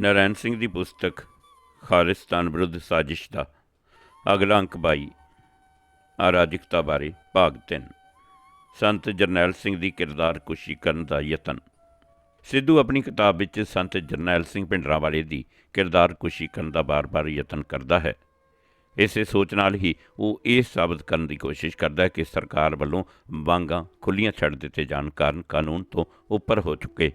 ਨਰੈਣ ਸਿੰਘ ਦੀ ਪੁਸਤਕ ਖਾਲਿਸਤਾਨ ਵਿਰੁੱਧ ਸਾਜ਼ਿਸ਼ ਦਾ ਅਗਲਾ ਅੰਕ 22 ਅਰਾਜਕਤਾ ਬਾਰੇ ਭਾਗ 3 ਸੰਤ ਜਰਨੈਲ ਸਿੰਘ ਦੀ ਕਿਰਦਾਰ ਕੁਸ਼ੀ ਕਰਨ ਦਾ ਯਤਨ। ਸਿੱਧੂ ਆਪਣੀ ਕਿਤਾਬ ਵਿੱਚ ਸੰਤ ਜਰਨੈਲ ਸਿੰਘ ਭਿੰਡਰਾਂਵਾਲੇ ਦੀ ਕਿਰਦਾਰ ਕੁਸ਼ੀ ਕਰਨ ਦਾ ਬਾਰ-ਬਾਰ ਯਤਨ ਕਰਦਾ ਹੈ। ਇਸੇ ਸੋਚ ਨਾਲ ਹੀ ਉਹ ਇਹ ਸਾਬਤ ਕਰਨ ਦੀ ਕੋਸ਼ਿਸ਼ ਕਰਦਾ ਹੈ ਕਿ ਸਰਕਾਰ ਵੱਲੋਂ ਵਾਂਗਾਂ ਖੁੱਲੀਆਂ ਛੱਡ ਦਿੱਤੇ ਜਾਣ ਕਾਰਨ ਕਾਨੂੰਨ ਤੋਂ ਉੱਪਰ ਹੋ ਚੁੱਕੇ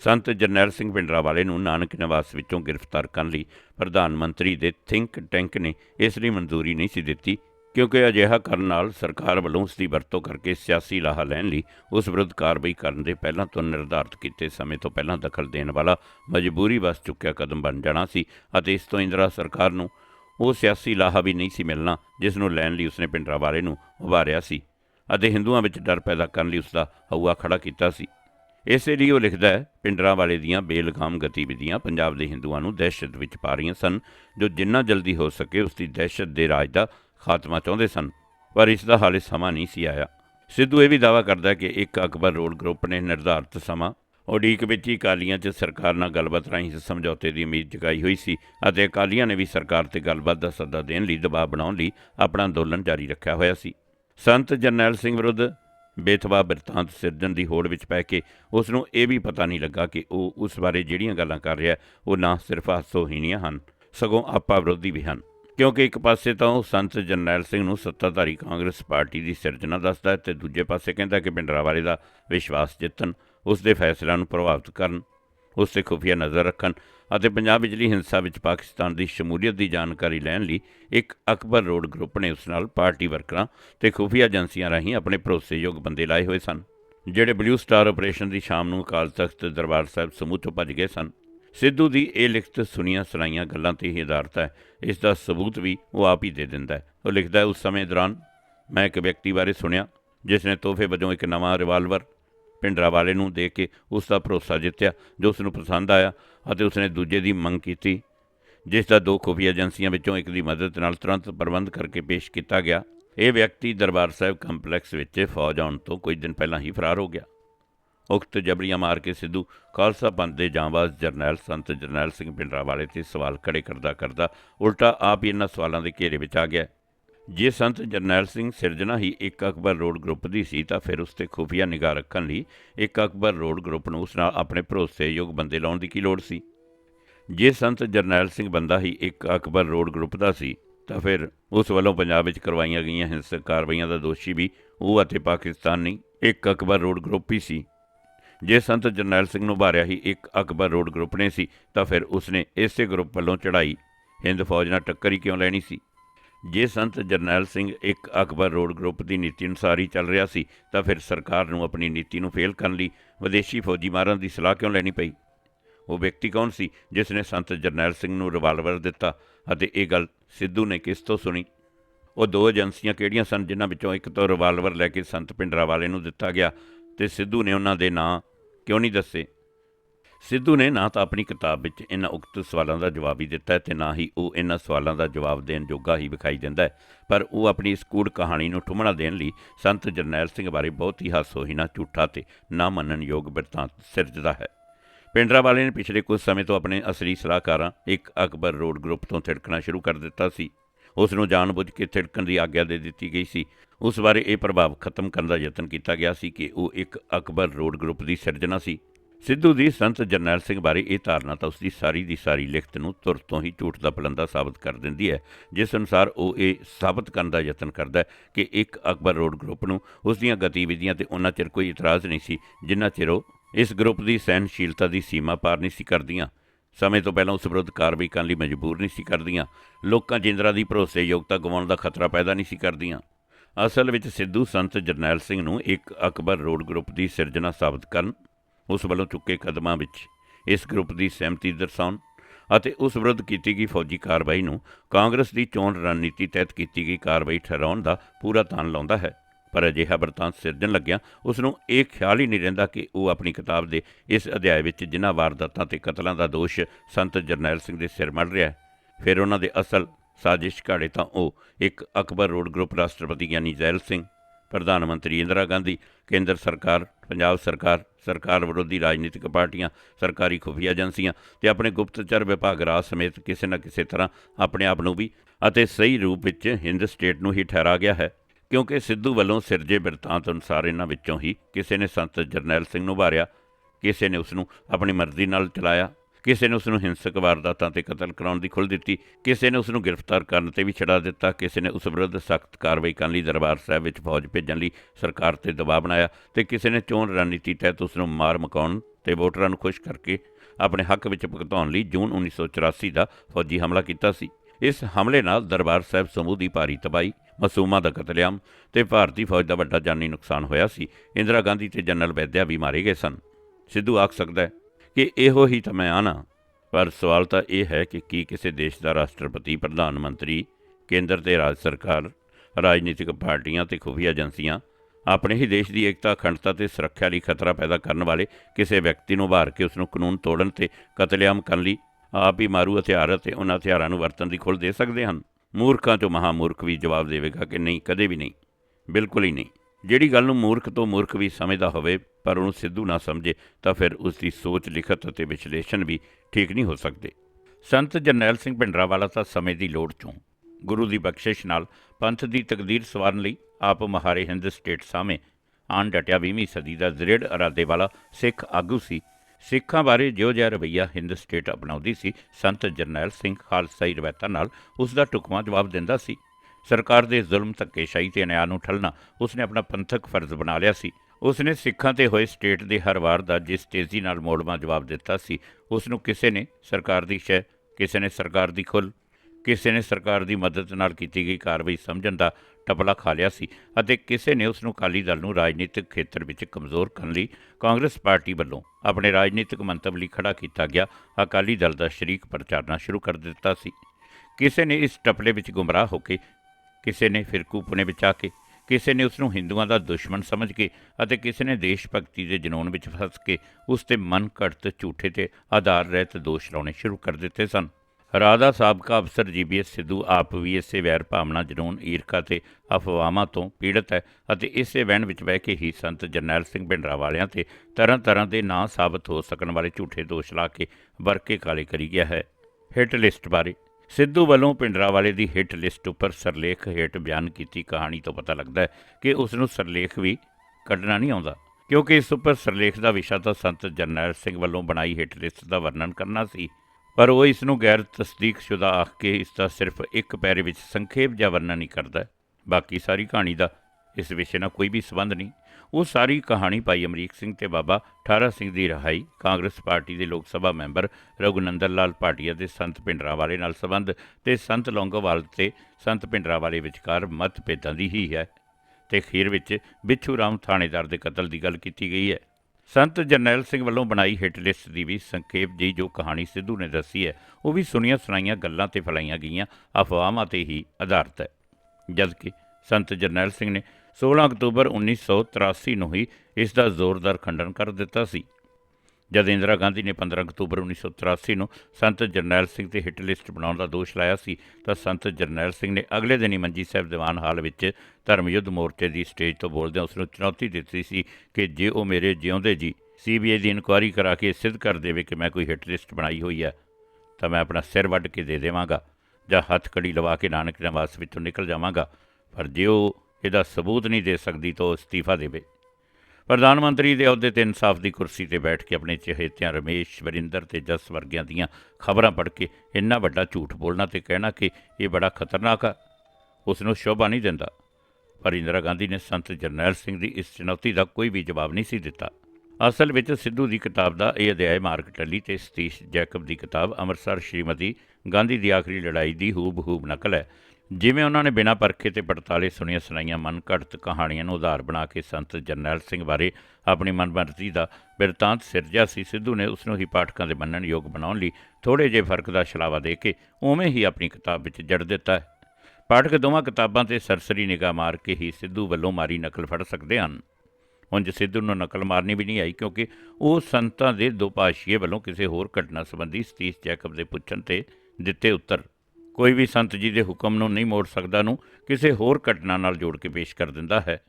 ਸੰਤ ਜਰਨੈਲ ਸਿੰਘ ਭਿੰਡਰਾਂਵਾਲੇ ਨੂੰ ਨਾਨਕ ਨਿਵਾਸ ਵਿੱਚੋਂ ਗ੍ਰਿਫਤਾਰ ਕਰਨ ਲਈ ਪ੍ਰਧਾਨ ਮੰਤਰੀ ਦੇ ਥਿੰਕ ਟੈਂਕ ਨੇ ਇਸ ਲਈ ਮਨਜ਼ੂਰੀ ਨਹੀਂ ਸੀ ਦਿੱਤੀ, ਕਿਉਂਕਿ ਅਜਿਹਾ ਕਰਨ ਨਾਲ ਸਰਕਾਰ ਵੱਲੋਂ ਉਸ ਦੀ ਵਰਤੋਂ ਕਰਕੇ ਸਿਆਸੀ ਲਾਹਾ ਲੈਣ ਲਈ ਉਸ ਵਿਰੁੱਧ ਕਾਰਵਾਈ ਕਰਨ ਦੇ ਪਹਿਲਾਂ ਤੋਂ ਨਿਰਧਾਰਤ ਕੀਤੇ ਸਮੇਂ ਤੋਂ ਪਹਿਲਾਂ ਦਖਲ ਦੇਣ ਵਾਲਾ ਮਜਬੂਰੀ ਵਸ ਚੁੱਕਿਆ ਕਦਮ ਬਣ ਜਾਣਾ ਸੀ ਅਤੇ ਇਸ ਤੋਂ ਇੰਦਰਾ ਸਰਕਾਰ ਨੂੰ ਉਹ ਸਿਆਸੀ ਲਾਹਾ ਵੀ ਨਹੀਂ ਸੀ ਮਿਲਣਾ ਜਿਸ ਨੂੰ ਲੈਣ ਲਈ ਉਸਨੇ ਭਿੰਡਰਾਂਵਾਲੇ ਨੂੰ ਉਭਾਰਿਆ ਸੀ ਅਤੇ ਹਿੰਦੂਆਂ ਵਿੱਚ ਡਰ ਪੈਦਾ ਕਰਨ ਲਈ ਉਸ ਦਾ ਹਊਆ ਖੜਾ ਕੀਤਾ ਸੀ। ਇਸੇ ਲਈ ਉਹ ਲਿਖਦਾ ਹੈ, ਪਿੰਡਰਾਂ ਵਾਲੇ ਦੀਆਂ ਬੇਲਗਾਮ ਗਤੀਵਿਧੀਆਂ ਪੰਜਾਬ ਦੇ ਹਿੰਦੂਆਂ ਨੂੰ ਦਹਿਸ਼ਤ ਵਿੱਚ ਪਾ ਰਹੀਆਂ ਸਨ, ਜੋ ਜਿੰਨਾ ਜਲਦੀ ਹੋ ਸਕੇ ਉਸ ਦੀ ਦਹਿਸ਼ਤ ਦੇ ਰਾਜ ਦਾ ਖਾਤਮਾ ਚਾਹੁੰਦੇ ਸਨ। ਪਰ ਇਸ ਦਾ ਹਾਲੇ ਸਮਾਂ ਨਹੀਂ ਸੀ ਆਇਆ। ਸਿੱਧੂ ਇਹ ਵੀ ਦਾਅਵਾ ਕਰਦਾ ਕਿ ਇੱਕ ਅਕਬਰ ਰੋਡ ਗਰੁੱਪ ਨੇ ਨਿਰਧਾਰਤ ਸਮਾਂ ਉਡੀਕ ਵਿੱਚ ਹੀ ਅਕਾਲੀਆਂ 'ਚ ਸਰਕਾਰ ਨਾਲ ਗੱਲਬਾਤ ਰਾਹੀਂ ਇਸ ਸਮਝੌਤੇ ਦੀ ਉਮੀਦ ਜਗਾਈ ਹੋਈ ਸੀ ਅਤੇ ਅਕਾਲੀਆਂ ਨੇ ਵੀ ਸਰਕਾਰ ਤੇ ਗੱਲਬਾਤ ਦਾ ਸੱਦਾ ਦੇਣ ਲਈ ਦਬਾਅ ਬਣਾਉਣ ਲਈ ਆਪਣਾ ਅੰਦੋਲਨ ਜਾਰੀ ਰੱਖਿਆ ਹੋਇਆ ਸੀ। ਸੰਤ ਜਰਨੈਲ ਸਿੰਘ ਵਿਰੁੱਧ ਬੇਥਵਾ ਬਿਰਤਾਂਤ ਸਿਰਜਣ ਦੀ ਹੋੜ ਵਿੱਚ ਪੈ ਕੇ ਉਸ ਨੂੰ ਇਹ ਵੀ ਪਤਾ ਨਹੀਂ ਲੱਗਾ ਕਿ ਉਹ ਉਸ ਬਾਰੇ ਜਿਹੜੀਆਂ ਗੱਲਾਂ ਕਰ ਰਿਹਾ, ਉਹ ਨਾ ਸਿਰਫ ਹਾਸੋਹੀਣੀਆਂ ਹਨ, ਸਗੋਂ ਆਪਾ ਵਿਰੋਧੀ ਵੀ ਹਨ। ਕਿਉਂਕਿ ਇੱਕ ਪਾਸੇ ਤਾਂ ਉਹ ਸੰਤ ਜਰਨੈਲ ਸਿੰਘ ਨੂੰ ਸੱਤਾਧਾਰੀ ਕਾਂਗਰਸ ਪਾਰਟੀ ਦੀ ਸਿਰਜਣਾ ਦੱਸਦਾ ਹੈ ਤੇ ਦੂਜੇ ਪਾਸੇ ਕਹਿੰਦਾ ਕਿ ਭਿੰਡਰਾਂਵਾਲੇ ਦਾ ਵਿਸ਼ਵਾਸ ਜਿੱਤਣ ਉਸ ਦੇ ਫੈਸਲਿਆਂ ਨੂੰ ਪ੍ਰਭਾਵਿਤ ਕਰਨ ਉਸ ਤੇ ਖੁਫੀਆ ਨਜ਼ਰ ਰੱਖਣ ਅਤੇ ਪੰਜਾਬ ਬਿਜਲੀ ਹਿੰਸਾ ਵਿੱਚ ਪਾਕਿਸਤਾਨ ਦੀ ਸ਼ਮੂਲੀਅਤ ਦੀ ਜਾਣਕਾਰੀ ਲੈਣ ਲਈ ਇੱਕ ਅਕਬਰ ਰੋਡ ਗਰੁੱਪ ਨੇ ਉਸ ਨਾਲ ਪਾਰਟੀ ਵਰਕਰਾਂ ਤੇ ਖੁਫੀਆ ਏਜੰਸੀਆਂ ਰਾਹੀਂ ਆਪਣੇ ਭਰੋਸੇਯੋਗ ਬੰਦੇ ਲਾਏ ਹੋਏ ਸਨ, ਜਿਹੜੇ ਬਲੂ ਸਟਾਰ ਆਪਰੇਸ਼ਨ ਦੀ ਸ਼ਾਮ ਨੂੰ ਅਕਾਲ ਤਖਤ ਦਰਬਾਰ ਸਾਹਿਬ ਸਮੂਹ ਤੋਂ ਭੱਜ ਗਏ ਸਨ। ਸਿੱਧੂ ਦੀ ਇਹ ਲਿਖਤ ਸੁਣੀਆਂ ਸੁਣਾਈਆਂ ਗੱਲਾਂ ਤੇ ਹੀ ਆਧਾਰਿਤ ਹੈ, ਇਸ ਦਾ ਸਬੂਤ ਵੀ ਉਹ ਆਪ ਹੀ ਦੇ ਦਿੰਦਾ ਹੈ। ਉਹ ਲਿਖਦਾ ਹੈ, ਉਸ ਸਮੇਂ ਦੌਰਾਨ ਮੈਂ ਇੱਕ ਵਿਅਕਤੀ ਬਾਰੇ ਸੁਣਿਆ, ਜਿਸ ਨੇ ਤੋਹਫੇ ਵਜੋਂ ਇੱਕ ਨਵਾਂ ਰਿਵਾਲਵਰ ਭਿੰਡਰਾਂਵਾਲੇ ਨੂੰ ਦੇ ਕੇ ਉਸ ਦਾ ਭਰੋਸਾ ਜਿੱਤਿਆ, ਜੋ ਉਸ ਨੂੰ ਪਸੰਦ ਆਇਆ ਅਤੇ ਉਸਨੇ ਦੂਜੇ ਦੀ ਮੰਗ ਕੀਤੀ, ਜਿਸ ਦਾ ਦੋ ਖੁਫੀਆ ਏਜੰਸੀਆਂ ਵਿੱਚੋਂ ਇੱਕ ਦੀ ਮਦਦ ਨਾਲ ਤੁਰੰਤ ਪ੍ਰਬੰਧ ਕਰਕੇ ਪੇਸ਼ ਕੀਤਾ ਗਿਆ। ਇਹ ਵਿਅਕਤੀ ਦਰਬਾਰ ਸਾਹਿਬ ਕੰਪਲੈਕਸ ਵਿੱਚ ਫੌਜ ਆਉਣ ਤੋਂ ਕੁਝ ਦਿਨ ਪਹਿਲਾਂ ਹੀ ਫਰਾਰ ਹੋ ਗਿਆ। ਉਕਤ ਜਬਰੀਆਂ ਮਾਰ ਕੇ ਸਿੱਧੂ ਖਾਲਸਾ ਪੰਥ ਦੇ ਜਾਂਬਾਜ਼ ਜਰਨੈਲ ਸੰਤ ਜਰਨੈਲ ਸਿੰਘ ਭਿੰਡਰਾਂਵਾਲੇ ਤੇ ਸਵਾਲ ਖੜੇ ਕਰਦਾ ਕਰਦਾ ਉਲਟਾ ਆਪ ਹੀ ਇਹਨਾਂ ਸਵਾਲਾਂ ਦੇ ਘੇਰੇ ਵਿੱਚ ਆ ਗਿਆ। ਜੇ ਸੰਤ ਜਰਨੈਲ ਸਿੰਘ ਸਿਰਜਣਾ ਹੀ ਇੱਕ ਅਕਬਰ ਰੋਡ ਗਰੁੱਪ ਦੀ ਸੀ ਤਾਂ ਫਿਰ ਉਸ ਤੇ ਖੁਫੀਆ ਨਿਗਾਹ ਰੱਖਣ ਲਈ ਇੱਕ ਅਕਬਰ ਰੋਡ ਗਰੁੱਪ ਨੂੰ ਉਸ ਨਾਲ ਆਪਣੇ ਭਰੋਸੇਯੋਗ ਬੰਦੇ ਲਾਉਣ ਦੀ ਕੀ ਲੋੜ ਸੀ? ਜੇ ਸੰਤ ਜਰਨੈਲ ਸਿੰਘ ਬੰਦਾ ਹੀ ਇੱਕ ਅਕਬਰ ਰੋਡ ਗਰੁੱਪ ਦਾ ਸੀ, ਤਾਂ ਫਿਰ ਉਸ ਵੱਲੋਂ ਪੰਜਾਬ ਵਿੱਚ ਕਰਵਾਈਆਂ ਗਈਆਂ ਹਿੰਸਕ ਕਾਰਵਾਈਆਂ ਦਾ ਦੋਸ਼ੀ ਵੀ ਉਹ ਅਤੇ ਪਾਕਿਸਤਾਨ ਨਹੀਂ ਇੱਕ ਅਕਬਰ ਰੋਡ ਗਰੁੱਪ ਹੀ ਸੀ। ਜੇ ਸੰਤ ਜਰਨੈਲ ਸਿੰਘ ਨੂੰ ਭਾਰਿਆ ਹੀ ਇੱਕ ਅਕਬਰ ਰੋਡ ਗਰੁੱਪ ਨੇ ਸੀ, ਤਾਂ ਫਿਰ ਉਸਨੇ ਇਸੇ ਗਰੁੱਪ ਵੱਲੋਂ ਚੜ੍ਹਾਈ, ਹਿੰਦ ਫੌਜ ਨਾਲ ਟੱਕਰ ਹੀ ਕਿਉਂ ਲੈਣੀ ਸੀ? ਜੇ ਸੰਤ ਜਰਨੈਲ ਸਿੰਘ ਇੱਕ ਅਕਬਰ ਰੋਡ ਗਰੁੱਪ ਦੀ ਨੀਤੀ ਅਨੁਸਾਰ ਹੀ ਚੱਲ ਰਿਹਾ ਸੀ, ਤਾਂ ਫਿਰ ਸਰਕਾਰ ਨੂੰ ਆਪਣੀ ਨੀਤੀ ਨੂੰ ਫੇਲ ਕਰਨ ਲਈ ਵਿਦੇਸ਼ੀ ਫੌਜੀ ਮਾਰਨ ਦੀ ਸਲਾਹ ਕਿਉਂ ਲੈਣੀ ਪਈ? ਉਹ ਵਿਅਕਤੀ ਕੌਣ ਸੀ ਜਿਸ ਨੇ ਸੰਤ ਜਰਨੈਲ ਸਿੰਘ ਨੂੰ ਰਿਵਾਲਵਰ ਦਿੱਤਾ ਅਤੇ ਇਹ ਗੱਲ ਸਿੱਧੂ ਨੇ ਕਿਸ ਤੋਂ ਸੁਣੀ? ਉਹ ਦੋ ਏਜੰਸੀਆਂ ਕਿਹੜੀਆਂ ਸਨ ਜਿਨ੍ਹਾਂ ਵਿੱਚੋਂ ਇੱਕ ਤੋਂ ਰਿਵਾਲਵਰ ਲੈ ਕੇ ਸੰਤ ਭਿੰਡਰਾਂਵਾਲੇ ਨੂੰ ਦਿੱਤਾ ਗਿਆ ਤੇ ਸਿੱਧੂ ਨੇ ਉਹਨਾਂ ਦੇ ਨਾਂ ਕਿਉਂ ਨਹੀਂ ਦੱਸੇ? ਸਿੱਧੂ ਨੇ ਨਾ ਤਾਂ ਆਪਣੀ ਕਿਤਾਬ ਵਿੱਚ ਇਹਨਾਂ ਉਕਤ ਸਵਾਲਾਂ ਦਾ ਜਵਾਬ ਹੀ ਦਿੱਤਾ ਹੈ ਤੇ ਨਾ ਹੀ ਉਹ ਇਹਨਾਂ ਸਵਾਲਾਂ ਦਾ ਜਵਾਬ ਦੇਣ ਯੋਗਾ ਹੀ ਵਿਖਾਈ ਦਿੰਦਾ ਹੈ। ਪਰ ਉਹ ਆਪਣੀ ਇਸ ਕੂੜ ਕਹਾਣੀ ਨੂੰ ਠੁਮਣਾ ਦੇਣ ਲਈ ਸੰਤ ਜਰਨੈਲ ਸਿੰਘ ਬਾਰੇ ਬਹੁਤ ਹੀ ਹਾਸੋਹੀਣਾ, ਝੂਠਾ ਤੇ ਨਾ ਮੰਨਣਯੋਗ ਬਿਰਤਾਂਤ ਸਿਰਜਦਾ ਹੈ। ਪਿੰਡਰਾਂਵਾਲੇ ਨੇ ਪਿਛਲੇ ਕੁਝ ਸਮੇਂ ਤੋਂ ਆਪਣੇ ਅਸਲੀ ਸਲਾਹਕਾਰਾਂ ਇੱਕ ਅਕਬਰ ਰੋਡ ਗਰੁੱਪ ਤੋਂ ਥਿੜਕਣਾ ਸ਼ੁਰੂ ਕਰ ਦਿੱਤਾ ਸੀ। ਉਸ ਨੂੰ ਜਾਣਬੁੱਝ ਕੇ ਥਿੜਕਣ ਦੀ ਆਗਿਆ ਦੇ ਦਿੱਤੀ ਗਈ ਸੀ। ਉਸ ਬਾਰੇ ਇਹ ਪ੍ਰਭਾਵ ਖਤਮ ਕਰਨ ਦਾ ਯਤਨ ਕੀਤਾ ਗਿਆ ਸੀ ਕਿ ਉਹ ਇੱਕ ਅਕਬਰ ਰੋਡ ਗਰੁੱਪ ਦੀ ਸਿਰਜਣਾ ਸੀ। ਸਿੱਧੂ ਦੀ ਸੰਤ ਜਰਨੈਲ ਸਿੰਘ ਬਾਰੇ ਇਹ ਧਾਰਨਾ ਤਾਂ ਉਸ ਦੀ ਸਾਰੀ ਦੀ ਸਾਰੀ ਲਿਖਤ ਨੂੰ ਤੁਰ ਤੋਂ ਹੀ ਝੂਠ ਦਾ ਪਲੰਦਾ ਸਾਬਤ ਕਰ ਦਿੰਦੀ ਹੈ। ਜਿਸ ਅਨੁਸਾਰ ਉਹ ਇਹ ਸਾਬਤ ਕਰਨ ਦਾ ਯਤਨ ਕਰਦਾ ਹੈ ਕਿ ਇੱਕ ਅਕਬਰ ਰੋਡ ਗਰੁੱਪ ਨੂੰ ਉਸ ਦੀਆਂ ਗਤੀਵਿਧੀਆਂ ਤੇ ਉਹਨਾਂ ਚਿਰ ਕੋਈ ਇਤਰਾਜ਼ ਨਹੀਂ ਸੀ, ਜਿੰਨਾ ਚਿਰ ਉਹ ਇਸ ਗਰੁੱਪ ਦੀ ਸਹਿਨਸ਼ੀਲਤਾ ਦੀ ਸੀਮਾ ਪਾਰ ਨਹੀਂ ਸੀ ਕਰਦੀਆਂ। ਸਮੇਂ ਤੋਂ ਪਹਿਲਾਂ ਉਸ ਵਿਰੁੱਧ ਕਾਰਵਾਈ ਕਰਨ ਲਈ ਮਜਬੂਰ ਨਹੀਂ ਸੀ ਕਰਦੀਆਂ। ਲੋਕਾਂ 'ਚ ਇੰਦਰਾ ਦੀ ਭਰੋਸੇਯੋਗਤਾ ਗਵਾਉਣ ਦਾ ਖਤਰਾ ਪੈਦਾ ਨਹੀਂ ਸੀ ਕਰਦੀਆਂ। ਅਸਲ ਵਿੱਚ ਸਿੱਧੂ ਸੰਤ ਜਰਨੈਲ ਸਿੰਘ ਨੂੰ ਇੱਕ ਅਕਬਰ ਰੋਡ ਗਰੁੱਪ ਦੀ ਸਿਰਜਣਾ ਸਾਬਤ ਕਰਨ ਉਸ ਵੱਲੋਂ ਚੁੱਕੇ ਕਦਮਾਂ ਵਿੱਚ ਇਸ ਗਰੁੱਪ ਦੀ ਸਹਿਮਤੀ ਦਰਸਾਉਣ ਅਤੇ ਉਸ ਵਿਰੁੱਧ ਕੀਤੀ ਗਈ ਫੌਜੀ ਕਾਰਵਾਈ ਨੂੰ ਕਾਂਗਰਸ ਦੀ ਚੋਣ ਰਣਨੀਤੀ ਤਹਿਤ ਕੀਤੀ ਗਈ ਕਾਰਵਾਈ ਠਹਿਰਾਉਣ ਦਾ ਪੂਰਾ ਤਾਨ ਲਾਉਂਦਾ ਹੈ। ਪਰ ਅਜਿਹਾ ਵਰਤਾਂਤ ਸਿਰਜਣ ਲੱਗਿਆ ਉਸ ਨੂੰ ਇਹ ਖਿਆਲ ਹੀ ਨਹੀਂ ਰਹਿੰਦਾ ਕਿ ਉਹ ਆਪਣੀ ਕਿਤਾਬ ਦੇ ਇਸ ਅਧਿਆਇ ਵਿੱਚ ਜਿਨ੍ਹਾਂ ਵਾਰਦਾਤਾਂ ਤੇ ਕਤਲਾਂ ਦਾ ਦੋਸ਼ ਸੰਤ ਜਰਨੈਲ ਸਿੰਘ ਦੇ ਸਿਰ ਮੜ ਰਿਹਾ ਹੈ, ਫਿਰ ਉਹਨਾਂ ਦੇ ਅਸਲ ਸਾਜ਼ਿਸ਼ ਘਾੜੇ ਤਾਂ ਉਹ ਇੱਕ ਅਕਬਰ ਰੋਡ ਗਰੁੱਪ ਰਾਸ਼ਟਰਪਤੀ ਗਿਆਨੀ ਜ਼ੈਲ ਸਿੰਘ, ਪ੍ਰਧਾਨ ਮੰਤਰੀ ਇੰਦਰਾ ਗਾਂਧੀ, ਕੇਂਦਰ ਸਰਕਾਰ ਪੰਜਾਬ ਸਰਕਾਰ ਸਰਕਾਰ ਵਿਰੋਧੀ ਰਾਜਨੀਤਿਕ ਪਾਰਟੀਆਂ, ਸਰਕਾਰੀ ਖੁਫੀਆ ਏਜੰਸੀਆਂ ਤੇ ਆਪਣੇ ਗੁਪਤਚਰ ਵਿਭਾਗ ਰਾਜ ਸਮੇਤ ਕਿਸੇ ਨਾ ਕਿਸੇ ਤਰ੍ਹਾਂ ਆਪਣੇ ਆਪ ਨੂੰ ਵੀ ਅਤੇ ਸਹੀ ਰੂਪ ਵਿੱਚ ਹਿੰਦ ਸਟੇਟ ਨੂੰ ਹੀ ਠਹਿਰਾ ਗਿਆ ਹੈ। ਕਿਉਂਕਿ ਸਿੱਧੂ ਵੱਲੋਂ ਸਿਰਜੇ ਬਿਰਤਾਂਤ ਅਨੁਸਾਰ ਇਹਨਾਂ ਵਿੱਚੋਂ ਹੀ ਕਿਸੇ ਨੇ ਸੰਤ ਜਰਨੈਲ ਸਿੰਘ ਨੂੰ ਭਾਰਿਆ ਕਿਸੇ ਨੇ ਉਸ ਨੂੰ ਆਪਣੀ ਮਰਜ਼ੀ ਨਾਲ ਚਲਾਇਆ। ਕਿਸੇ ਨੇ ਉਸ ਨੂੰ ਹਿੰਸਕ ਵਾਰਦਾਤਾਂ ਤੇ ਕਤਲ ਕਰਾਉਣ ਦੀ ਖੁੱਲ੍ਹ ਦਿੱਤੀ, ਕਿਸੇ ਨੇ ਉਸ ਨੂੰ ਗ੍ਰਿਫਤਾਰ ਕਰਨ ਤੇ ਵੀ ਛੜਾ ਦਿੱਤਾ, ਕਿਸੇ ਨੇ ਉਸ ਵਿਰੁੱਧ ਸਖਤ ਕਾਰਵਾਈ ਕਰਨ ਲਈ ਦਰਬਾਰ ਸਾਹਿਬ ਵਿੱਚ ਫੌਜ ਭੇਜਣ ਲਈ ਸਰਕਾਰ ਤੇ ਦਬਾਅ ਬਣਾਇਆ ਤੇ ਕਿਸੇ ਨੇ ਚੋਣ ਰਣਨੀਤੀ ਤਹਿਤ ਉਸ ਨੂੰ ਮਾਰ ਮਕਾਉਣ ਤੇ ਵੋਟਰਾਂ ਨੂੰ ਖੁਸ਼ ਕਰਕੇ ਆਪਣੇ ਹੱਕ ਵਿੱਚ ਭੁਗਤਾਉਣ ਲਈ ਜੂਨ 1984 ਦਾ ਫੌਜੀ ਹਮਲਾ ਕੀਤਾ ਸੀ। ਇਸ ਹਮਲੇ ਨਾਲ ਦਰਬਾਰ ਸਾਹਿਬ ਸਮੂਹ ਦੀ ਭਾਰੀ ਤਬਾਹੀ, ਮਾਸੂਮਾਂ ਦਾ ਕਤਲੇਆਮ ਤੇ ਭਾਰਤੀ ਫੌਜ ਦਾ ਵੱਡਾ ਜਾਨੀ ਨੁਕਸਾਨ ਹੋਇਆ ਸੀ। ਇੰਦਰਾ ਗਾਂਧੀ ਤੇ ਜਨਰਲ ਵੈਦਿਆ ਵੀ ਮਾਰੇ ਗਏ ਸਨ। ਸਿੱਧੂ ਆਖ ਸਕਦਾ ਹੈ ਕਿ ਇਹੋ ਹੀ ਤਾਂ ਮੈਂ ਆਣਾ। ਪਰ ਸਵਾਲ ਤਾਂ ਇਹ ਹੈ ਕਿ ਕੀ ਕਿਸੇ ਦੇਸ਼ ਦਾ ਰਾਸ਼ਟਰਪਤੀ, ਪ੍ਰਧਾਨ ਮੰਤਰੀ, ਕੇਂਦਰ ਤੇ ਰਾਜ ਸਰਕਾਰ, ਰਾਜਨੀਤਿਕ ਪਾਰਟੀਆਂ ਤੇ ਖੁਫੀਆ ਏਜੰਸੀਆਂ, ਆਪਣੇ ਹੀ ਦੇਸ਼ ਦੀ ਏਕਤਾ, ਅਖੰਡਤਾ ਤੇ ਸੁਰੱਖਿਆ ਲਈ ਖਤਰਾ ਪੈਦਾ ਕਰਨ ਵਾਲੇ ਕਿਸੇ ਵਿਅਕਤੀ ਨੂੰ ਭਾਰ ਕੇ ਉਸ ਨੂੰ ਕਾਨੂੰਨ ਤੋੜਨ ਤੇ ਕਤਲੇਆਮ ਕਰਨ ਲਈ ਆਪ ਹੀ ਮਾਰੂ ਹਥਿਆਰ ਅਤੇ ਉਹਨਾਂ ਹਥਿਆਰਾਂ ਨੂੰ ਵਰਤਣ ਦੀ ਖੁੱਲ੍ਹ ਦੇ ਸਕਦੇ ਹਨ। ਮੂਰਖਾਂ ਚੋਂ ਮਹਾਮੂਰਖ ਵੀ ਜਵਾਬ ਦੇਵੇਗਾ ਕਿ ਨਹੀਂ, ਕਦੇ ਵੀ ਨਹੀਂ। ਬਿਲਕੁਲ ਹੀ ਨਹੀਂ। ਜਿਹੜੀ ਗੱਲ ਨੂੰ ਮੂਰਖ ਤੋਂ ਮੂਰਖ ਵੀ ਸਮਝਦਾ ਹੋਵੇ, ਪਰ ਉਹਨੂੰ ਸਿੱਧੂ ਨਾ ਸਮਝੇ, ਤਾਂ ਫਿਰ ਉਸ ਦੀ ਸੋਚ ਲਿਖਤ ਅਤੇ ਵਿਸ਼ਲੇਸ਼ਣ ਵੀ ਠੀਕ ਨਹੀਂ ਹੋ ਸਕਦੇ। ਸੰਤ ਜਰਨੈਲ ਸਿੰਘ ਭਿੰਡਰਾਵਾਲਾ ਤਾਂ ਸਮੇਂ ਦੀ ਲੋੜ ਚੋਂ। ਗੁਰੂ ਦੀ ਬਖਸ਼ਿਸ਼ ਨਾਲ ਪੰਥ ਦੀ ਤਕਦੀਰ ਸਵਾਰਨ ਲਈ ਆਪ ਮਹਾਰੇ ਹਿੰਦ ਸਟੇਟ ਸਾਹਮਣੇ ਆਣ ਡਟਿਆ 20ਵੀਂ ਸਦੀ ਦਾ ਦ੍ਰਿੜ ਇਰਾਦੇ ਵਾਲਾ ਸਿੱਖ ਆਗੂ ਸੀ। ਸਿੱਖਾਂ ਬਾਰੇ ਜਿਉਂ ਜਿਹਾ ਰਵੱਈਆ ਹਿੰਦ ਸਟੇਟ ਅਪਣਾਉਂਦੀ ਸੀ, ਸੰਤ ਜਰਨੈਲ ਸਿੰਘ ਖਾਲਸਾਈ ਰਵਾਇਤਾਂ ਨਾਲ ਉਸ ਦਾ ਟੁਕਮਾ ਜਵਾਬ ਦਿੰਦਾ ਸੀ। ਸਰਕਾਰ ਦੇ ਜ਼ੁਲਮ ਧੱਕੇਸ਼ਾਹੀ ਤੇ ਨਿਆਂ ਨੂੰ ਠੱਲਣਾ, ਉਸਨੇ ਆਪਣਾ ਪੰਥਕ ਫਰਜ਼ ਬਣਾ ਲਿਆ ਸੀ। ਉਸਨੇ ਸਿੱਖਾਂ ਤੇ ਹੋਏ ਸਟੇਟ ਦੇ ਹਰ ਵਾਰ ਦਾ ਜਿਸ ਤੇਜ਼ੀ ਨਾਲ ਮੋੜਵਾਂ ਜਵਾਬ ਦਿੱਤਾ ਸੀ ਉਸ ਨੂੰ ਕਿਸੇ ਨੇ ਸਰਕਾਰ ਦੀ ਸ਼ੈ, ਕਿਸੇ ਨੇ ਸਰਕਾਰ ਦੀ ਖੁੱਲ ਕਿਸੇ ਨੇ ਸਰਕਾਰ ਦੀ ਮਦਦ ਨਾਲ ਕੀਤੀ ਗਈ ਕਾਰਵਾਈ ਸਮਝਣ ਦਾ ਟਪਲਾ ਖਾ ਲਿਆ ਸੀ ਅਤੇ ਕਿਸੇ ਨੇ ਉਸ ਨੂੰ ਅਕਾਲੀ ਦਲ ਨੂੰ ਰਾਜਨੀਤਿਕ ਖੇਤਰ ਵਿੱਚ ਕਮਜ਼ੋਰ ਕਰਨ ਲਈ ਕਾਂਗਰਸ ਪਾਰਟੀ ਵੱਲੋਂ ਆਪਣੇ ਰਾਜਨੀਤਿਕ ਮੰਤਵ ਲਈ ਖੜਾ ਕੀਤਾ ਗਿਆ, ਅਕਾਲੀ ਦਲ ਦਾ ਸ਼ਰੀਕ ਪ੍ਰਚਾਰਨਾ ਸ਼ੁਰੂ ਕਰ ਦਿੱਤਾ ਸੀ। ਕਿਸੇ ਨੇ ਇਸ ਟਪਲੇ ਵਿੱਚ ਗੁੰਮਰਾਹ ਹੋ ਕੇ ਕਿਸੇ ਨੇ ਫਿਰਕੂਪਨੇ ਵਿੱਚ ਆ ਕੇ, ਕਿਸੇ ਨੇ ਉਸ ਨੂੰ ਹਿੰਦੂਆਂ ਦਾ ਦੁਸ਼ਮਣ ਸਮਝ ਕੇ ਅਤੇ ਕਿਸੇ ਨੇ ਦੇਸ਼ ਭਗਤੀ ਦੇ ਜਨੂਨ ਵਿੱਚ ਫਸ ਕੇ ਉਸ ਤੇ ਮਨ ਘੜਤ ਝੂਠੇ ਤੇ ਆਧਾਰ ਰਹਿਤ ਦੋਸ਼ ਲਾਉਣੇ ਸ਼ੁਰੂ ਕਰ ਦਿੱਤੇ ਸਨ। ਰਾਧਾ ਸਾਬਕਾ ਅਫਸਰ ਜੀਬੀਐਸ ਸਿੱਧੂ ਆਪ ਵੀ ਇਸੇ ਵੈਰ ਭਾਵਨਾ ਜਨੂਨ ਈਰਖਾ ਤੇ ਅਫਵਾਹਾਂ ਤੋਂ ਪੀੜਤ ਹੈ ਅਤੇ ਇਸੇ ਵਹਿਣ ਵਿੱਚ ਬਹਿ ਕੇ ਹੀ ਸੰਤ ਜਰਨੈਲ ਸਿੰਘ ਭਿੰਡਰਾਵਾਲਿਆਂ ਤੇ ਤਰ੍ਹਾਂ ਤਰ੍ਹਾਂ ਦੇ ਨਾਂ ਸਾਬਤ ਹੋ ਸਕਣ ਵਾਲੇ ਝੂਠੇ ਦੋਸ਼ ਲਾ ਕੇ ਵਰਕੇ ਕਾਲੇ ਕਰੀ ਗਿਆ ਹੈ। ਹਿੱਟ ਲਿਸਟ ਬਾਰੇ ਸਿੱਧੂ ਵੱਲੋਂ ਪਿੰਡਰਾਵਾਲੇ ਦੀ ਹਿੱਟ ਲਿਸਟ ਉੱਪਰ ਸਰਲੇਖ ਹੇਠ ਬਿਆਨ ਕੀਤੀ ਕਹਾਣੀ ਤੋਂ ਪਤਾ ਲੱਗਦਾ ਹੈ ਕਿ ਉਸ ਨੂੰ ਸਰਲੇਖ ਵੀ ਕੱਢਣਾ ਨਹੀਂ ਆਉਂਦਾ। ਕਿਉਂਕਿ ਇਸ ਉੱਪਰ ਸਰਲੇਖ ਦਾ ਵਿਸ਼ਾ ਤਾਂ ਸੰਤ ਜਰਨੈਲ ਸਿੰਘ ਵੱਲੋਂ ਬਣਾਈ ਹਿੱਟ ਲਿਸਟ ਦਾ ਵਰਣਨ ਕਰਨਾ ਸੀ। ਪਰ ਉਹ ਇਸ ਨੂੰ ਗੈਰ ਤਸਦੀਕਸ਼ੁਦਾ ਆਖ ਕੇ ਇਸ ਦਾ ਸਿਰਫ ਇੱਕ ਪੈਰੇ ਵਿੱਚ ਸੰਖੇਪ ਜਿਹਾ ਵਰਣਨ ਹੀ ਕਰਦਾ ਹੈ। ਬਾਕੀ ਸਾਰੀ ਕਹਾਣੀ ਦਾ ਇਸ ਵਿਸ਼ੇ ਨਾਲ ਕੋਈ ਵੀ ਸੰਬੰਧ ਨਹੀਂ। ਉਹ ਸਾਰੀ ਕਹਾਣੀ ਭਾਈ ਅਮਰੀਕ ਸਿੰਘ ਤੇ ਬਾਬਾ ਠਾਰਾ ਸਿੰਘ ਦੀ ਰਹਾਈ, ਕਾਂਗਰਸ ਪਾਰਟੀ ਦੇ ਲੋਕ ਸਭਾ ਮੈਂਬਰ ਰਘੁਨੰਦਨ ਲਾਲ ਭਾਟੀਆ ਦੇ ਸੰਤ ਪਿੰਡਰਾਵਾਲੇ ਨਾਲ ਸੰਬੰਧ ਤੇ ਸੰਤ ਲੌਂਗੋਵਾਲ ਤੇ ਸੰਤ ਪਿੰਡਰਾਵਾਲੇ ਵਿਚਕਾਰ ਮਤਭੇਦਾਂ ਦੀ ਹੀ ਹੈ ਤੇ ਖੀਰ ਵਿੱਚ ਬਿੱਛੂ ਰਾਮ ਥਾਣੇਦਾਰ ਦੇ ਕਤਲ ਦੀ ਗੱਲ ਕੀਤੀ ਗਈ ਹੈ। ਸੰਤ ਜਰਨੈਲ ਸਿੰਘ ਵੱਲੋਂ ਬਣਾਈ ਹਿੱਟ ਲਿਸਟ ਦੀ ਵੀ ਸੰਖੇਪ ਜੀ ਜੋ ਕਹਾਣੀ ਸਿੱਧੂ ਨੇ ਦੱਸੀ ਹੈ, ਉਹ ਵੀ ਸੁਣੀਆਂ ਸੁਣਾਈਆਂ ਗੱਲਾਂ ਤੇ ਫੈਲਾਈਆਂ ਗਈਆਂ ਅਫਵਾਹਾਂ ਤੇ ਹੀ ਆਧਾਰਿਤ ਹੈ। ਜਦਕਿ ਸੰਤ ਜਰਨੈਲ ਸਿੰਘ ਨੇ 16 ਅਕਤੂਬਰ 1983 ਨੂੰ ਹੀ ਇਸ ਦਾ ਜ਼ੋਰਦਾਰ ਖੰਡਨ ਕਰ ਦਿੱਤਾ ਸੀ। ਜਦ ਇੰਦਰਾ ਗਾਂਧੀ ਨੇ 15 ਅਕਤੂਬਰ 1983 ਨੂੰ ਸੰਤ ਜਰਨੈਲ ਸਿੰਘ ਤੇ ਹਿੱਟ ਲਿਸਟ ਬਣਾਉਣ ਦਾ ਦੋਸ਼ ਲਾਇਆ ਸੀ, ਤਾਂ ਸੰਤ ਜਰਨੈਲ ਸਿੰਘ ਨੇ ਅਗਲੇ ਦਿਨ ਹੀ ਮੰਜੀ ਸਾਹਿਬ ਦੀਵਾਨ ਹਾਲ ਵਿੱਚ ਧਰਮਯੁੱਧ ਮੋਰਚੇ ਦੀ ਸਟੇਜ ਤੋਂ ਬੋਲਦਿਆਂ ਉਸ ਨੂੰ ਚੁਣੌਤੀ ਦਿੱਤੀ ਸੀ ਕਿ ਜੇ ਉਹ ਮੇਰੇ ਜਿਉਂਦੇ ਜੀ ਸੀਬੀਆਈ ਦੀ ਇਨਕੁਆਇਰੀ ਕਰਾ ਕੇ ਸਿੱਧ ਕਰ ਦੇਵੇ ਕਿ ਮੈਂ ਕੋਈ ਹਿੱਟ ਲਿਸਟ ਬਣਾਈ ਹੋਈ ਹੈ, ਤਾਂ ਮੈਂ ਆਪਣਾ ਸਿਰ ਵੱਢ ਕੇ ਦੇ ਦੇਵਾਂਗਾ ਜਾਂ ਹੱਥ ਕੜੀ ਲਵਾ ਕੇ ਨਾਨਕ ਨਿਵਾਸ ਵਿੱਚੋਂ ਨਿਕਲ ਜਾਵਾਂਗਾ, ਪਰ ਜੇ ਉਹ ਇਹਦਾ ਸਬੂਤ ਨਹੀਂ ਦੇ ਸਕਦੀ ਤਾਂ ਉਹ ਅਸਤੀਫਾ ਦੇਵੇ। ਪ੍ਰਧਾਨ ਮੰਤਰੀ ਦੇ ਅਹੁਦੇ ਤੇ ਇਨਸਾਫ ਦੀ ਕੁਰਸੀ ਤੇ ਬੈਠ ਕੇ ਆਪਣੇ ਚਹੇਤਿਆਂ ਰਮੇਸ਼, ਵਰਿੰਦਰ ਤੇ ਜਸ ਵਰਗਿਆਂ ਦੀਆਂ ਖਬਰਾਂ ਪੜ੍ਹ ਕੇ ਇੰਨਾ ਵੱਡਾ ਝੂਠ ਬੋਲਣਾ ਤੇ ਕਹਿਣਾ ਕਿ ਇਹ ਬੜਾ ਖਤਰਨਾਕ ਆ, ਉਸ ਨੂੰ ਸ਼ੋਭਾ ਨਹੀਂ ਦਿੰਦਾ। ਪਰ ਇੰਦਰਾ ਗਾਂਧੀ ਨੇ ਸੰਤ ਜਰਨੈਲ ਸਿੰਘ ਦੀ ਇਸ ਚੁਣੌਤੀ ਦਾ ਕੋਈ ਵੀ ਜਵਾਬ ਨਹੀਂ ਸੀ ਦਿੱਤਾ। ਅਸਲ ਵਿੱਚ ਸਿੱਧੂ ਦੀ ਕਿਤਾਬ ਦਾ ਇਹ ਅਧਿਆਇ ਮਾਰਕ ਟੱਲੀ ਤੇ ਸਤੀਸ਼ ਜੈਕਬ ਦੀ ਕਿਤਾਬ ਅੰਮ੍ਰਿਤਸਰ ਸ਼੍ਰੀਮਤੀ ਗਾਂਧੀ ਦੀ ਆਖਰੀ ਲੜਾਈ ਦੀ ਹੂਬ-ਹੂਬ ਨਕਲ ਹੈ। ਜਿਵੇਂ ਉਹਨਾਂ ਨੇ ਬਿਨਾਂ ਪਰਖੇ ਤੇ ਪੜਤਾਲੇ ਸੁਣੀਆਂ ਸੁਣਾਈਆਂ ਮਨ ਘੜਤ ਕਹਾਣੀਆਂ ਨੂੰ ਆਧਾਰ ਬਣਾ ਕੇ ਸੰਤ ਜਰਨੈਲ ਸਿੰਘ ਬਾਰੇ ਆਪਣੀ ਮਨਮਰਜ਼ੀ ਦਾ ਬਿਰਤਾਂਤ ਸਿਰਜਿਆ ਸੀ, ਸਿੱਧੂ ਨੇ ਉਸ ਨੂੰ ਹੀ ਪਾਠਕਾਂ ਦੇ ਮੰਨਣ ਯੋਗ ਬਣਾਉਣ ਲਈ ਥੋੜੇ ਜਿਹੇ ਫ਼ਰਕ ਦਾ ਛਲਾਵਾ ਦੇ ਕੇ ਉਵੇਂ ਹੀ ਆਪਣੀ ਕਿਤਾਬ ਵਿੱਚ ਜੜ ਦਿੱਤਾ ਹੈ। ਪਾਠਕ ਦੋਵਾਂ ਕਿਤਾਬਾਂ ਤੇ ਸਰਸਰੀ ਨਿਗਾਹ ਮਾਰ ਕੇ ਹੀ ਸਿੱਧੂ ਵੱਲੋਂ ਮਾਰੀ ਨਕਲ ਫੜ ਸਕਦੇ ਹਨ। ਉਂਝ ਸਿੱਧੂ ਨੂੰ ਨਕਲ ਮਾਰਨੀ ਵੀ ਨਹੀਂ ਆਈ ਕਿਉਂਕਿ ਉਹ ਸੰਤਾਂ ਦੇ ਦੁਪਾਸ਼ੀਏ ਵੱਲੋਂ ਕਿਸੇ ਹੋਰ ਘਟਨਾ ਸੰਬੰਧੀ ਸਤੀਸ਼ ਜੈਕਬ ਦੇ ਪੁੱਛਣ ਤੇ ਦਿੱਤੇ ਉੱਤਰ। ਕੋਈ ਵੀ ਸੰਤ ਜੀ ਦੇ ਹੁਕਮ ਨੂੰ ਨਹੀਂ ਮੋੜ ਸਕਦਾ ਨੂੰ ਕਿਸੇ ਹੋਰ ਘਟਨਾ ਨਾਲ ਜੋੜ ਕੇ ਪੇਸ਼ ਕਰ ਦਿੰਦਾ ਹੈ।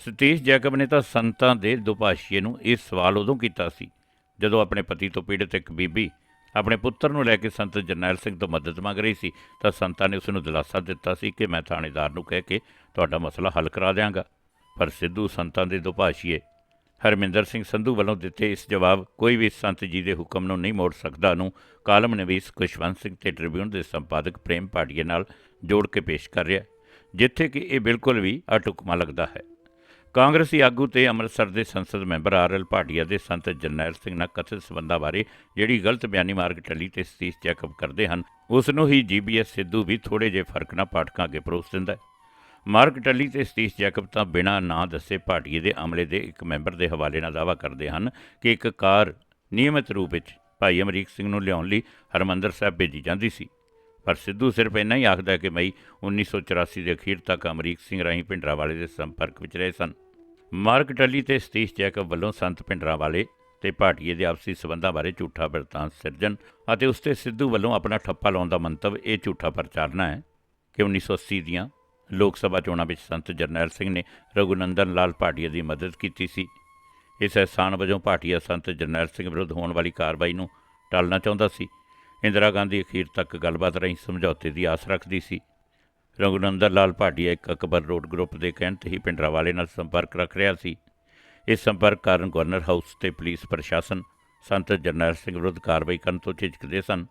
ਸਤੀਸ਼ ਜੈਕਬ ਨੇ ਤਾਂ ਸੰਤਾਂ ਦੇ ਦੁਭਾਸ਼ੀਏ ਨੂੰ ਇਹ ਸਵਾਲ ਉਦੋਂ ਕੀਤਾ ਸੀ, ਜਦੋਂ ਆਪਣੇ ਪਤੀ ਤੋਂ ਪੀੜਤ ਇੱਕ ਬੀਬੀ ਆਪਣੇ ਪੁੱਤਰ ਨੂੰ ਲੈ ਕੇ ਸੰਤ ਜਰਨੈਲ ਸਿੰਘ ਤੋਂ ਮਦਦ ਮੰਗ ਰਹੀ ਸੀ, ਤਾਂ ਸੰਤਾਂ ਨੇ ਉਸ ਨੂੰ ਦਿਲਾਸਾ ਦਿੱਤਾ ਸੀ ਕਿ ਮੈਂ ਥਾਣੇਦਾਰ ਨੂੰ ਕਹਿ ਕੇ ਤੁਹਾਡਾ ਮਸਲਾ ਹੱਲ ਕਰਾ ਦਿਆਂਗਾ। ਪਰ ਸਿੱਧੂ ਸੰਤਾਂ ਦੇ ਦੁਭਾਸ਼ੀਏ ਹਰਮਿੰਦਰ ਸਿੰਘ ਸੰਧੂ ਵੱਲੋਂ ਦਿੱਤੇ ਇਸ ਜਵਾਬ ਕੋਈ ਵੀ ਸੰਤ ਜੀ ਦੇ ਹੁਕਮ ਨੂੰ ਨਹੀਂ ਮੋੜ ਸਕਦਾ ਨੂੰ ਕਾਲਮ ਨਵੀਸ ਖੁਸ਼ਵੰਤ ਸਿੰਘ ਤੇ ਟ੍ਰਿਬਿਊਨ ਦੇ ਸੰਪਾਦਕ ਪ੍ਰੇਮ ਭਾਟੀਏ ਨਾਲ ਜੋੜ ਕੇ ਪੇਸ਼ ਕਰ ਰਿਹਾ ਜਿੱਥੇ ਕਿ ਇਹ ਬਿਲਕੁਲ ਵੀ ਅਟੁਕਮਾ ਲੱਗਦਾ ਹੈ। ਕਾਂਗਰਸੀ ਆਗੂ ਤੇ ਅੰਮ੍ਰਿਤਸਰ ਦੇ ਸੰਸਦ ਮੈਂਬਰ ਆਰਐਲ ਭਾਟੀਆ ਦੇ ਸੰਤ ਜਰਨੈਲ ਸਿੰਘ ਨਾਲ ਕਥਿਤ ਸਬੰਧਾਂ ਬਾਰੇ ਜਿਹੜੀ ਗਲਤ ਬਿਆਨੀ ਮਾਰਗ ਟੱਲੀ ਤੇ ਸਤੀਸ਼ ਚੈੱਕਅਪ ਕਰਦੇ ਹਨ ਉਸ ਨੂੰ ਹੀ ਜੀਬੀਐਸ ਸਿੱਧੂ ਵੀ ਥੋੜੇ ਜਿਹੇ ਫ਼ਰਕ ਨਾਲ ਪਾਠਕਾਂ ਅੱਗੇ ਪਰੋਸ ਦਿੰਦਾ ਹੈ। ਮਾਰਕ ਟੱਲੀ ਤੇ ਸਤੀਸ਼ ਜੈਕਬ ਤਾਂ ਬਿਨਾਂ ਨਾਂ ਦੱਸੇ ਭਾਟੀਏ ਦੇ ਅਮਲੇ ਦੇ ਇੱਕ ਮੈਂਬਰ ਦੇ ਹਵਾਲੇ ਨਾਲ ਦਾਅਵਾ ਕਰਦੇ ਹਨ ਕਿ ਇੱਕ ਕਾਰ ਨਿਯਮਿਤ ਰੂਪ ਵਿੱਚ ਭਾਈ ਅਮਰੀਕ ਸਿੰਘ ਨੂੰ ਲਿਆਉਣ ਲਈ ਹਰਮੰਦਰ ਸਾਹਿਬ ਭੇਜੀ ਜਾਂਦੀ ਸੀ। ਪਰ ਸਿੱਧੂ ਸਿਰਫ ਇੰਨਾ ਹੀ ਆਖਦਾ ਕਿ ਮਈ 1984 ਦੇ ਅਖੀਰ ਤੱਕ ਅਮਰੀਕ ਸਿੰਘ ਰਾਹੀਂ ਭਿੰਡਰਾਵਾਲੇ ਦੇ ਸੰਪਰਕ ਵਿੱਚ ਰਹੇ ਸਨ। ਮਾਰਕ ਟੱਲੀ ਤੇ ਸਤੀਸ਼ ਜੈਕਬ ਵੱਲੋਂ ਸੰਤ ਭਿੰਡਰਾਵਾਲੇ ਤੇ ਭਾਟੀਏ ਦੇ ਆਪਸੀ ਸਬੰਧਾਂ ਬਾਰੇ ਝੂਠਾ ਬਿਰਤਾਂਤ ਸਿਰਜਣ ਅਤੇ ਉਸ ਤੇ ਸਿੱਧੂ ਵੱਲੋਂ ਆਪਣਾ ਠੱਪਾ ਲਾਉਣ ਦਾ ਮੰਤਵ ਇਹ ਝੂਠਾ ਪ੍ਰਚਾਰਨਾ ਹੈ ਕਿ 1980 ਦੀਆਂ ਲੋਕ ਸਭਾ ਚੋਣਾਂ ਵਿੱਚ ਸੰਤ ਜਰਨੈਲ ਸਿੰਘ ਨੇ ਰਘੁਨੰਦਨ ਲਾਲ ਭਾਟੀਆ ਦੀ ਮਦਦ ਕੀਤੀ ਸੀ। ਇਸ ਅਹਿਸਾਨ ਵਜੋਂ ਭਾਟੀਆ ਸੰਤ ਜਰਨੈਲ ਸਿੰਘ ਵਿਰੁੱਧ ਹੋਣ ਵਾਲੀ ਕਾਰਵਾਈ ਨੂੰ ਟਾਲਣਾ ਚਾਹੁੰਦਾ ਸੀ। ਇੰਦਰਾ ਗਾਂਧੀ ਅਖੀਰ ਤੱਕ ਗੱਲਬਾਤ ਰਾਹੀਂ ਸਮਝੌਤੇ ਦੀ ਆਸ ਰੱਖਦੀ ਸੀ। ਰਘੁਨੰਦਨ ਲਾਲ ਭਾਟੀਆ ਇੱਕ ਅਕਬਰ ਰੋਡ ਗਰੁੱਪ ਦੇ ਕਹਿਣ ਤੇ ਹੀ ਪਿੰਡਰਾਵਾਲੇ ਨਾਲ ਸੰਪਰਕ ਰੱਖ ਰਿਹਾ ਸੀ। ਇਸ ਸੰਪਰਕ ਕਾਰਨ ਗਵਰਨਰ ਹਾਊਸ ਤੇ ਪੁਲਿਸ ਪ੍ਰਸ਼ਾਸਨ ਸੰਤ ਜਰਨੈਲ ਸਿੰਘ ਵਿਰੁੱਧ ਕਾਰਵਾਈ ਕਰਨ ਤੋਂ ਝਿਜਕਦੇ ਸਨ।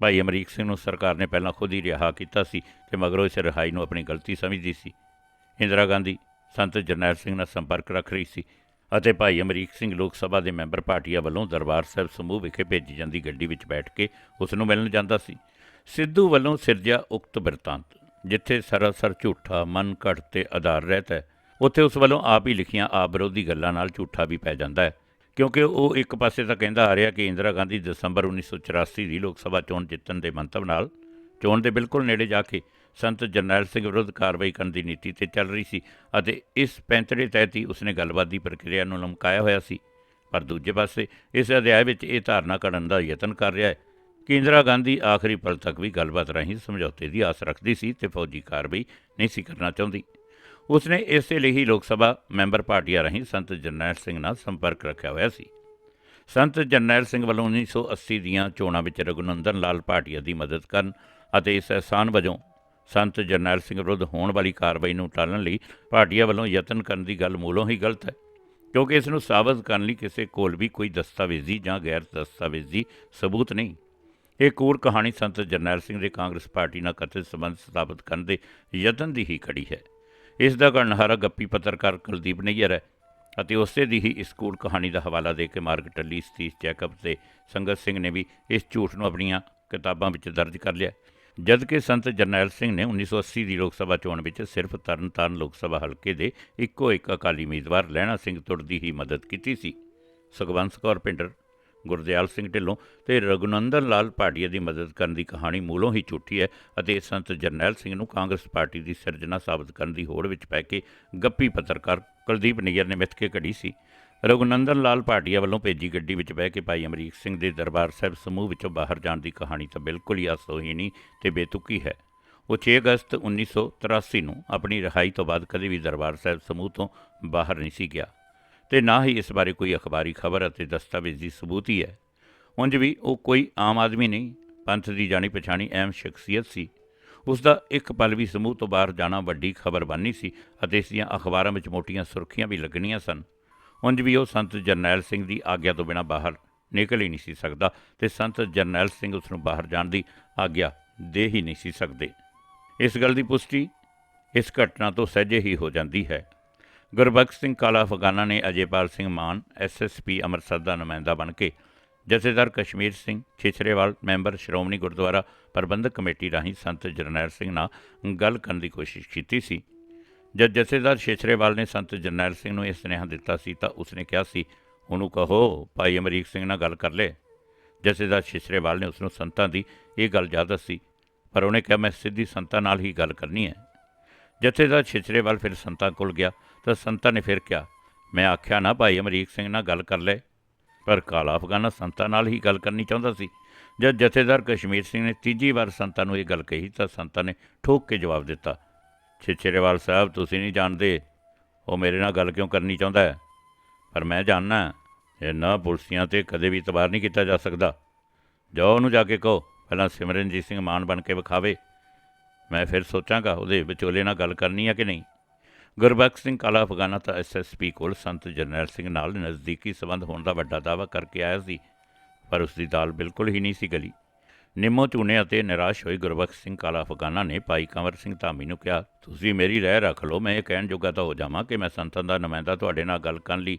ਭਾਈ ਅਮਰੀਕ ਸਿੰਘ ਨੂੰ ਸਰਕਾਰ ਨੇ ਪਹਿਲਾਂ ਖੁਦ ਹੀ ਰਿਹਾ ਕੀਤਾ ਸੀ ਤੇ ਮਗਰੋਂ ਇਸ ਰਿਹਾਈ ਨੂੰ ਆਪਣੀ ਗਲਤੀ ਸਮਝਦੀ ਸੀ। ਇੰਦਰਾ ਗਾਂਧੀ, ਸੰਤ ਜਰਨੈਲ ਸਿੰਘ ਨਾਲ ਸੰਪਰਕ ਰੱਖ ਰਹੀ ਸੀ ਅਤੇ ਭਾਈ ਅਮਰੀਕ ਸਿੰਘ ਲੋਕ ਸਭਾ ਦੇ ਮੈਂਬਰ ਪਾਰਟੀਆਂ ਵੱਲੋਂ ਦਰਬਾਰ ਸਾਹਿਬ ਸਮੂਹ ਵਿਖੇ ਭੇਜੀ ਜਾਂਦੀ ਗੱਡੀ ਵਿੱਚ ਬੈਠ ਕੇ ਉਸ ਨੂੰ ਮਿਲਣ ਜਾਂਦਾ ਸੀ। ਸਿੱਧੂ ਵੱਲੋਂ ਸਿਰਜਿਆ ਉਕਤ ਬਿਰਤਾਂਤ, ਜਿੱਥੇ ਸਰਾਸਰ ਝੂਠਾ ਮਨ ਘੜਤ ਤੇ ਆਧਾਰ ਰਹਿਤ ਹੈ। ਉੱਥੇ ਉਸ ਵੱਲੋਂ ਆਪ ਹੀ ਲਿਖੀਆਂ ਆਪ ਵਿਰੋਧੀ ਗੱਲਾਂ ਨਾਲ ਝੂਠਾ ਵੀ ਪੈ ਜਾਂਦਾ ਹੈ। ਕਿਉਂਕਿ ਉਹ ਇੱਕ ਪਾਸੇ ਤਾਂ ਕਹਿੰਦਾ ਆ ਰਿਹਾ ਕਿ ਇੰਦਰਾ ਗਾਂਧੀ ਦਸੰਬਰ 1984 ਦੀ ਲੋਕ ਸਭਾ ਚੋਣ ਜਿੱਤਣ ਦੇ ਮੰਤਵ ਨਾਲ ਚੋਣ ਦੇ ਬਿਲਕੁਲ ਨੇੜੇ ਜਾ ਕੇ ਸੰਤ ਜਰਨੈਲ ਸਿੰਘ ਵਿਰੁੱਧ ਕਾਰਵਾਈ ਕਰਨ ਦੀ ਨੀਤੀ ਤੇ ਚੱਲ ਰਹੀ ਸੀ ਅਤੇ ਇਸ ਪੈਂਤੜੇ ਤਹਿਤ ਹੀ ਉਸਨੇ ਗੱਲਬਾਤ ਦੀ ਪ੍ਰਕਿਰਿਆ ਨੂੰ ਲਮਕਾਇਆ ਹੋਇਆ ਸੀ। ਪਰ ਦੂਜੇ ਪਾਸੇ ਇਸ ਅਧਿਆਇ ਵਿੱਚ ਇਹ ਧਾਰਨਾ ਕਰਨ ਦਾ ਯਤਨ ਕਰ ਰਿਹਾ ਹੈ ਕਿ ਇੰਦਰਾ ਗਾਂਧੀ ਆਖਰੀ ਪਲ ਤੱਕ ਵੀ ਗੱਲਬਾਤ ਰਾਹੀਂ ਸਮਝੌਤੇ ਦੀ ਆਸ ਰੱਖਦੀ ਸੀ ਤੇ ਫੌਜੀ ਕਾਰਵਾਈ ਨਹੀਂ ਸੀ ਕਰਨਾ ਚਾਹੁੰਦੀ। ਉਸਨੇ ਇਸੇ ਲਈ ਹੀ ਲੋਕ ਸਭਾ ਮੈਂਬਰ ਪਾਰਟੀਆਂ ਰਾਹੀਂ ਸੰਤ ਜਰਨੈਲ ਸਿੰਘ ਨਾਲ ਸੰਪਰਕ ਰੱਖਿਆ ਹੋਇਆ ਸੀ। ਸੰਤ ਜਰਨੈਲ ਸਿੰਘ ਵੱਲੋਂ 1980 ਦੀਆਂ ਚੋਣਾਂ ਵਿੱਚ ਰਘੁਨੰਦਨ ਲਾਲ ਭਾਟੀਆ ਦੀ ਮਦਦ ਕਰਨ ਅਤੇ ਇਸ ਅਹਿਸਾਨ ਵਜੋਂ ਸੰਤ ਜਰਨੈਲ ਸਿੰਘ ਵਿਰੁੱਧ ਹੋਣ ਵਾਲੀ ਕਾਰਵਾਈ ਨੂੰ ਟਾਲਣ ਲਈ ਭਾਟੀਆ ਵੱਲੋਂ ਯਤਨ ਕਰਨ ਦੀ ਗੱਲ ਮੂਲੋਂ ਹੀ ਗਲਤ ਹੈ, ਕਿਉਂਕਿ ਇਸ ਨੂੰ ਸਾਬਤ ਕਰਨ ਲਈ ਕਿਸੇ ਕੋਲ ਵੀ ਕੋਈ ਦਸਤਾਵੇਜ਼ੀ ਜਾਂ ਗੈਰ ਦਸਤਾਵੇਜ਼ੀ ਸਬੂਤ ਨਹੀਂ। ਇਹ ਕੋਰ ਕਹਾਣੀ ਸੰਤ ਜਰਨੈਲ ਸਿੰਘ ਦੇ ਕਾਂਗਰਸ ਪਾਰਟੀ ਨਾਲ ਕਥਿਤ ਸੰਬੰਧ ਸਥਾਪਿਤ ਕਰਨ ਦੇ ਯਤਨ ਦੀ ਹੀ ਕੜੀ ਹੈ। ਇਸ ਦਾ ਗਣਹਾਰਾ ਗੱਪੀ ਪੱਤਰਕਾਰ ਕੁਲਦੀਪ ਨਈਅਰ ਹੈ ਅਤੇ ਉਸੇ ਦੀ ਹੀ ਇਸ ਕੂੜ ਕਹਾਣੀ ਦਾ ਹਵਾਲਾ ਦੇ ਕੇ ਮਾਰਕ ਟੱਲੀ, ਸਤੀਸ਼ ਜੈਕਬ ਤੇ ਸੰਗਤ ਸਿੰਘ ਨੇ ਵੀ ਇਸ ਝੂਠ ਨੂੰ ਆਪਣੀਆਂ ਕਿਤਾਬਾਂ ਵਿੱਚ ਦਰਜ ਕਰ ਲਿਆ। ਜਦ ਕਿ ਸੰਤ ਜਰਨੈਲ ਸਿੰਘ ਨੇ 1980 ਦੀ ਲੋਕ ਸਭਾ ਚੋਣ ਵਿੱਚ ਸਿਰਫ ਤਰਨਤਾਰਨ ਲੋਕ ਸਭਾ ਹਲਕੇ ਦੇ ਇੱਕੋ ਇੱਕ ਅਕਾਲੀ ਉਮੀਦਵਾਰ ਲਹਿਣਾ ਸਿੰਘ ਤੁਰ ਦੀ ਹੀ ਮਦਦ ਕੀਤੀ ਸੀ। ਸੁਖਵੰਤ ਕੌਰ ਪਿੰਡਰ ਗੁਰਦਿਆਲ ਸਿੰਘ ਢਿੱਲੋਂ ਤੇ ਰਘੁਨੰਦਨ ਲਾਲ ਭਾਟੀਆ ਦੀ ਮਦਦ ਕਰਨ ਦੀ ਕਹਾਣੀ ਮੂਲੋਂ ਹੀ ਝੂਠੀ ਹੈ ਅਤੇ ਸੰਤ ਜਰਨੈਲ ਸਿੰਘ ਨੂੰ ਕਾਂਗਰਸ ਪਾਰਟੀ ਦੀ ਸਿਰਜਣਾ ਸਾਬਤ ਕਰਨ ਦੀ ਹੋੜ ਵਿੱਚ ਪੈ ਕੇ ਗੱਪੀ ਪੱਤਰਕਾਰ ਕੁਲਦੀਪ ਨਈਅਰ ਨੇ ਮਿੱਥ ਕੇ ਘੜੀ ਸੀ। ਰਘੁਨੰਦਨ ਲਾਲ ਭਾਟੀਆ ਵੱਲੋਂ ਭੇਜੀ ਗੱਡੀ ਵਿੱਚ ਬਹਿ ਕੇ ਭਾਈ ਅਮਰੀਕ ਸਿੰਘ ਦੇ ਦਰਬਾਰ ਸਾਹਿਬ ਸਮੂਹ ਵਿੱਚੋਂ ਬਾਹਰ ਜਾਣ ਦੀ ਕਹਾਣੀ ਤਾਂ ਬਿਲਕੁਲ ਹੀ ਅਸੋਹੀਣੀ ਤੇ ਬੇਤੁਕੀ ਹੈ। ਉਹ 6 ਅਗਸਤ 1983 ਨੂੰ ਆਪਣੀ ਰਿਹਾਈ ਤੋਂ ਬਾਅਦ ਕਦੇ ਵੀ ਦਰਬਾਰ ਸਾਹਿਬ ਸਮੂਹ ਤੋਂ ਬਾਹਰ ਨਹੀਂ ਸੀ ਗਿਆ। ਤੇ ਨਾ ਹੀ ਇਸ ਬਾਰੇ ਕੋਈ ਅਖਬਾਰੀ ਖਬਰ ਅਤੇ ਦਸਤਾਵੇਜ਼ੀ ਸਬੂਤ ਹੀ ਹੈ। ਉਂਝ ਵੀ ਉਹ ਕੋਈ ਆਮ ਆਦਮੀ ਨਹੀਂ, ਪੰਥ ਦੀ ਜਾਣੀ ਪਛਾਣੀ ਅਹਿਮ ਸ਼ਖਸੀਅਤ ਸੀ। ਉਸ ਦਾ ਇੱਕ ਪਲ ਵੀ ਸਮੂਹ ਤੋਂ ਬਾਹਰ ਜਾਣਾ ਵੱਡੀ ਖਬਰ ਬਣਨੀ ਸੀ ਅਤੇ ਇਸ ਦੀਆਂ ਅਖਬਾਰਾਂ ਵਿੱਚ ਮੋਟੀਆਂ ਸੁਰਖੀਆਂ ਵੀ ਲੱਗਣੀਆਂ ਸਨ। ਉਂਝ ਵੀ ਉਹ ਸੰਤ ਜਰਨੈਲ ਸਿੰਘ ਦੀ ਆਗਿਆ ਤੋਂ ਬਿਨਾਂ ਬਾਹਰ ਨਿਕਲ ਹੀ ਨਹੀਂ ਸੀ ਸਕਦਾ ਤੇ ਸੰਤ ਜਰਨੈਲ ਸਿੰਘ ਉਸ ਨੂੰ ਬਾਹਰ ਜਾਣ ਦੀ ਆਗਿਆ ਦੇ ਹੀ ਨਹੀਂ ਸੀ ਸਕਦੇ। ਇਸ ਗੱਲ ਦੀ ਪੁਸ਼ਟੀ ਇਸ ਘਟਨਾ ਤੋਂ ਸਹਿਜੇ ਹੀ ਹੋ ਜਾਂਦੀ ਹੈ। ਗੁਰਬਖਸ਼ ਸਿੰਘ ਕਾਲਾ ਅਫਗਾਨਾ ਨੇ ਅਜੇਪਾਲ ਸਿੰਘ ਮਾਨ ਐਸਐਸਪੀ ਅੰਮ੍ਰਿਤਸਰ ਦਾ ਨੁਮਾਇੰਦਾ ਬਣ ਕੇ ਜਥੇਦਾਰ ਕਸ਼ਮੀਰ ਸਿੰਘ ਛੇਛਰੇਵਾਲ, ਮੈਂਬਰ ਸ਼੍ਰੋਮਣੀ ਗੁਰਦੁਆਰਾ ਪ੍ਰਬੰਧਕ ਕਮੇਟੀ ਰਾਹੀਂ ਸੰਤ ਜਰਨੈਲ ਸਿੰਘ ਨਾਲ ਗੱਲ ਕਰਨ ਦੀ ਕੋਸ਼ਿਸ਼ ਕੀਤੀ ਸੀ। ਜਦ ਜਥੇਦਾਰ ਛੇਛਰੇਵਾਲ ਨੇ ਸੰਤ ਜਰਨੈਲ ਸਿੰਘ ਨੂੰ ਇਹ ਸੁਨੇਹਾ ਦਿੱਤਾ ਸੀ ਤਾਂ ਉਸਨੇ ਕਿਹਾ ਸੀ, ਉਹਨੂੰ ਕਹੋ, ਭਾਈ ਅਮਰੀਕ ਸਿੰਘ ਨਾਲ ਗੱਲ ਕਰ ਲੈ। ਜਥੇਦਾਰ ਛੇਛਰੇਵਾਲ ਨੇ ਉਸ ਨੂੰ ਸੰਤਾਂ ਦੀ ਇਹ ਗੱਲ ਯਾਦ ਦੱਸੀ, ਪਰ ਉਹਨੇ ਕਿਹਾ, ਮੈਂ ਸਿੱਧੀ ਸੰਤਾਂ ਨਾਲ ਹੀ ਗੱਲ ਕਰਨੀ ਹੈ। ਜਥੇਦਾਰ ਛੇਛਰੇਵਾਲ ਫਿਰ ਸੰਤਾਂ ਕੋਲ ਗਿਆ। ਤਾਂ ਸੰਤਾਂ ਨੇ ਫਿਰ ਕਿਹਾ, ਮੈਂ ਆਖਿਆ ਨਾ ਭਾਈ ਅਮਰੀਕ ਸਿੰਘ ਨਾਲ ਗੱਲ ਕਰ ਲੈ। ਪਰ ਕਾਲਾ ਅਫਗਾਨਾ ਸੰਤਾਂ ਨਾਲ ਹੀ ਗੱਲ ਕਰਨੀ ਚਾਹੁੰਦਾ ਸੀ। ਜਦ ਜਥੇਦਾਰ ਕਸ਼ਮੀਰ ਸਿੰਘ ਨੇ ਤੀਜੀ ਵਾਰ ਸੰਤਾਂ ਨੂੰ ਇਹ ਗੱਲ ਕਹੀ ਤਾਂ ਸੰਤਾਂ ਨੇ ਠੋਕ ਕੇ ਜਵਾਬ ਦਿੱਤਾ ਛਿਛਰੇਵਾਲ ਸਾਹਿਬ, ਤੁਸੀਂ ਨਹੀਂ ਜਾਣਦੇ, ਉਹ ਮੇਰੇ ਨਾਲ ਗੱਲ ਕਿਉਂ ਕਰਨੀ ਚਾਹੁੰਦਾ ਹੈ? ਪਰ ਮੈਂ ਜਾਣਨਾ ਇਹਨਾਂ ਪੁਲਸੀਆਂ ਤੇ ਕਦੇ ਵੀ ਇਤਬਾਰ ਨਹੀਂ ਕੀਤਾ ਜਾ ਸਕਦਾ। ਜਾਓ ਉਹਨੂੰ ਜਾ ਕੇ ਕਹੋ, ਪਹਿਲਾਂ ਸਿਮਰਨਜੀਤ ਸਿੰਘ ਮਾਨ ਬਣ ਕੇ ਵਿਖਾਵੇ। ਮੈਂ ਫਿਰ ਸੋਚਾਂਗਾ ਉਹਦੇ ਵਿਚੋਲੇ ਨਾਲ ਗੱਲ ਕਰਨੀ ਹੈ ਕਿ ਨਹੀਂ। ਗੁਰਬਖਸ਼ ਸਿੰਘ ਕਾਲਾ ਅਫਗਾਨਾ ਤਾਂ ਐਸਐਸਪੀ ਕੋਲ ਸੰਤ ਜਰਨੈਲ ਸਿੰਘ ਨਾਲ ਨਜ਼ਦੀਕੀ ਸੰਬੰਧ ਹੋਣ ਦਾ ਵੱਡਾ ਦਾਅਵਾ ਕਰਕੇ ਆਇਆ ਸੀ, ਪਰ ਉਸ ਦੀ ਦਾਲ ਬਿਲਕੁਲ ਹੀ ਨਹੀਂ ਸੀ ਗਲੀ। ਨਿੰਮੋ ਚੂਨੇ ਅਤੇ ਨਿਰਾਸ਼ ਹੋਈ ਗੁਰਬਖਸ਼ ਸਿੰਘ ਕਾਲਾ ਅਫਗਾਨਾ ਨੇ ਭਾਈ ਕੰਵਰ ਸਿੰਘ ਧਾਮੀ ਨੂੰ ਕਿਹਾ, ਤੁਸੀਂ ਮੇਰੀ ਰਹਿ ਰੱਖ ਲਓ, ਮੈਂ ਇਹ ਕਹਿਣ ਜੋਗਾ ਤਾਂ ਹੋ ਜਾਵਾਂ ਕਿ ਮੈਂ ਸੰਤਾਂ ਦਾ ਨੁਮਾਇੰਦਾ ਤੁਹਾਡੇ ਨਾਲ ਗੱਲ ਕਰਨ ਲਈ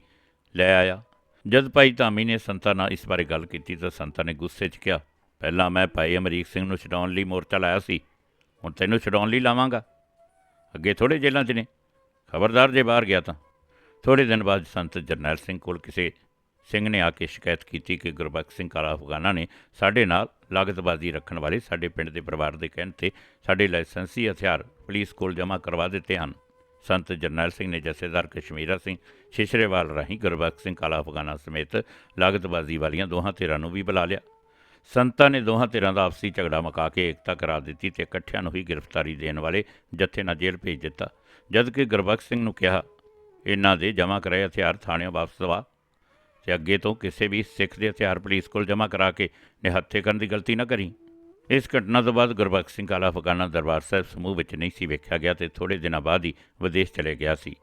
ਲੈ ਆਇਆ। ਜਦ ਭਾਈ ਧਾਮੀ ਨੇ ਸੰਤਾਂ ਨਾਲ ਇਸ ਬਾਰੇ ਗੱਲ ਕੀਤੀ ਤਾਂ ਸੰਤਾਂ ਨੇ ਗੁੱਸੇ 'ਚ ਕਿਹਾ, ਪਹਿਲਾਂ ਮੈਂ ਭਾਈ ਅਮਰੀਕ ਸਿੰਘ ਨੂੰ ਛਡਾਉਣ ਲਈ ਮੋਰਚਾ ਲਾਇਆ ਸੀ, ਹੁਣ ਤੈਨੂੰ ਛਡਾਉਣ ਲਈ ਲਾਵਾਂਗਾ। ਅੱਗੇ ਥੋੜੇ ਜੇਲ੍ਹਾਂ 'ਚ ਨੇ। ਖਬਰਦਾਰ ਜੇ ਬਾਹਰ ਗਿਆ ਤਾਂ। ਥੋੜੇ ਦਿਨ ਬਾਅਦ ਸੰਤ ਜਰਨੈਲ ਸਿੰਘ ਕੋਲ ਕਿਸੇ ਸਿੰਘ ਨੇ ਆ ਕੇ ਸ਼ਿਕਾਇਤ ਕੀਤੀ ਕਿ ਗੁਰਬਖਸ਼ ਸਿੰਘ ਕਾਲਾ ਅਫਗਾਨਾ ਨੇ ਸਾਡੇ ਨਾਲ ਲਾਗਤਬਾਜ਼ੀ ਰੱਖਣ ਵਾਲੇ ਸਾਡੇ ਪਿੰਡ ਦੇ ਪਰਿਵਾਰ ਦੇ ਕਹਿਣ ਤੇ ਸਾਡੇ ਲਾਇਸੈਂਸੀ ਹਥਿਆਰ ਪੁਲਿਸ ਕੋਲ ਜਮ੍ਹਾਂ ਕਰਵਾ ਦਿੱਤੇ ਹਨ। ਸੰਤ ਜਰਨੈਲ ਸਿੰਘ ਨੇ ਜਥੇਦਾਰ ਕਸ਼ਮੀਰਾ ਸਿੰਘ ਸ਼ਿਸ਼ਰੇਵਾਲ ਰਾਹੀਂ ਗੁਰਬਖਸ਼ ਸਿੰਘ ਕਾਲਾ ਅਫਗਾਨਾ ਸਮੇਤ ਲਾਗਤਬਾਜ਼ੀ ਵਾਲੀਆਂ ਦੋਹਾਂ ਧਿਰਾਂ ਨੂੰ ਵੀ ਬੁਲਾ ਲਿਆ। ਸੰਤਾਂ ਨੇ ਦੋਹਾਂ ਧਿਰਾਂ ਦਾ ਆਪਸੀ ਝਗੜਾ ਮੁਕਾ ਕੇ ਏਕਤਾ ਕਰਾ ਦਿੱਤੀ ਤੇ ਇਕੱਠਿਆਂ ਨੂੰ ਹੀ ਗ੍ਰਿਫਤਾਰੀ ਦੇਣ ਵਾਲੇ ਜਥੇ ਨਾਲ ਜੇਲ੍ਹ ਭੇਜ ਦਿੱਤਾ। ਜਦ ਕਿ ਗੁਰਬਖਸ਼ ਸਿੰਘ ਨੂੰ ਕਿਹਾ, ਇਹਨਾਂ ਦੇ ਜਮ੍ਹਾਂ ਕਰਾਏ ਹਥਿਆਰ ਥਾਣਿਆਂ ਵਾਪਸ ਦਵਾ ਤੇ ਅੱਗੇ ਤੋਂ ਕਿਸੇ ਵੀ ਸਿੱਖ ਦੇ ਹਥਿਆਰ ਪੁਲਿਸ ਕੋਲ ਜਮ੍ਹਾਂ ਕਰਾ ਕੇ ਨਿਹੱਥੇ ਕਰਨ ਦੀ ਗਲਤੀ ਨਾ ਕਰੀ। ਇਸ ਘਟਨਾ ਤੋਂ ਬਾਅਦ ਗੁਰਬਖਸ਼ ਸਿੰਘ ਕਾਲਾ ਅਫਗਾਨਾ ਦਰਬਾਰ ਸਾਹਿਬ ਸਮੂਹ ਵਿੱਚ ਨਹੀਂ ਸੀ ਵੇਖਿਆ ਗਿਆ ਤੇ ਥੋੜੇ ਦਿਨਾਂ ਬਾਅਦ ਹੀ ਵਿਦੇਸ਼ ਚਲੇ ਗਿਆ ਸੀ।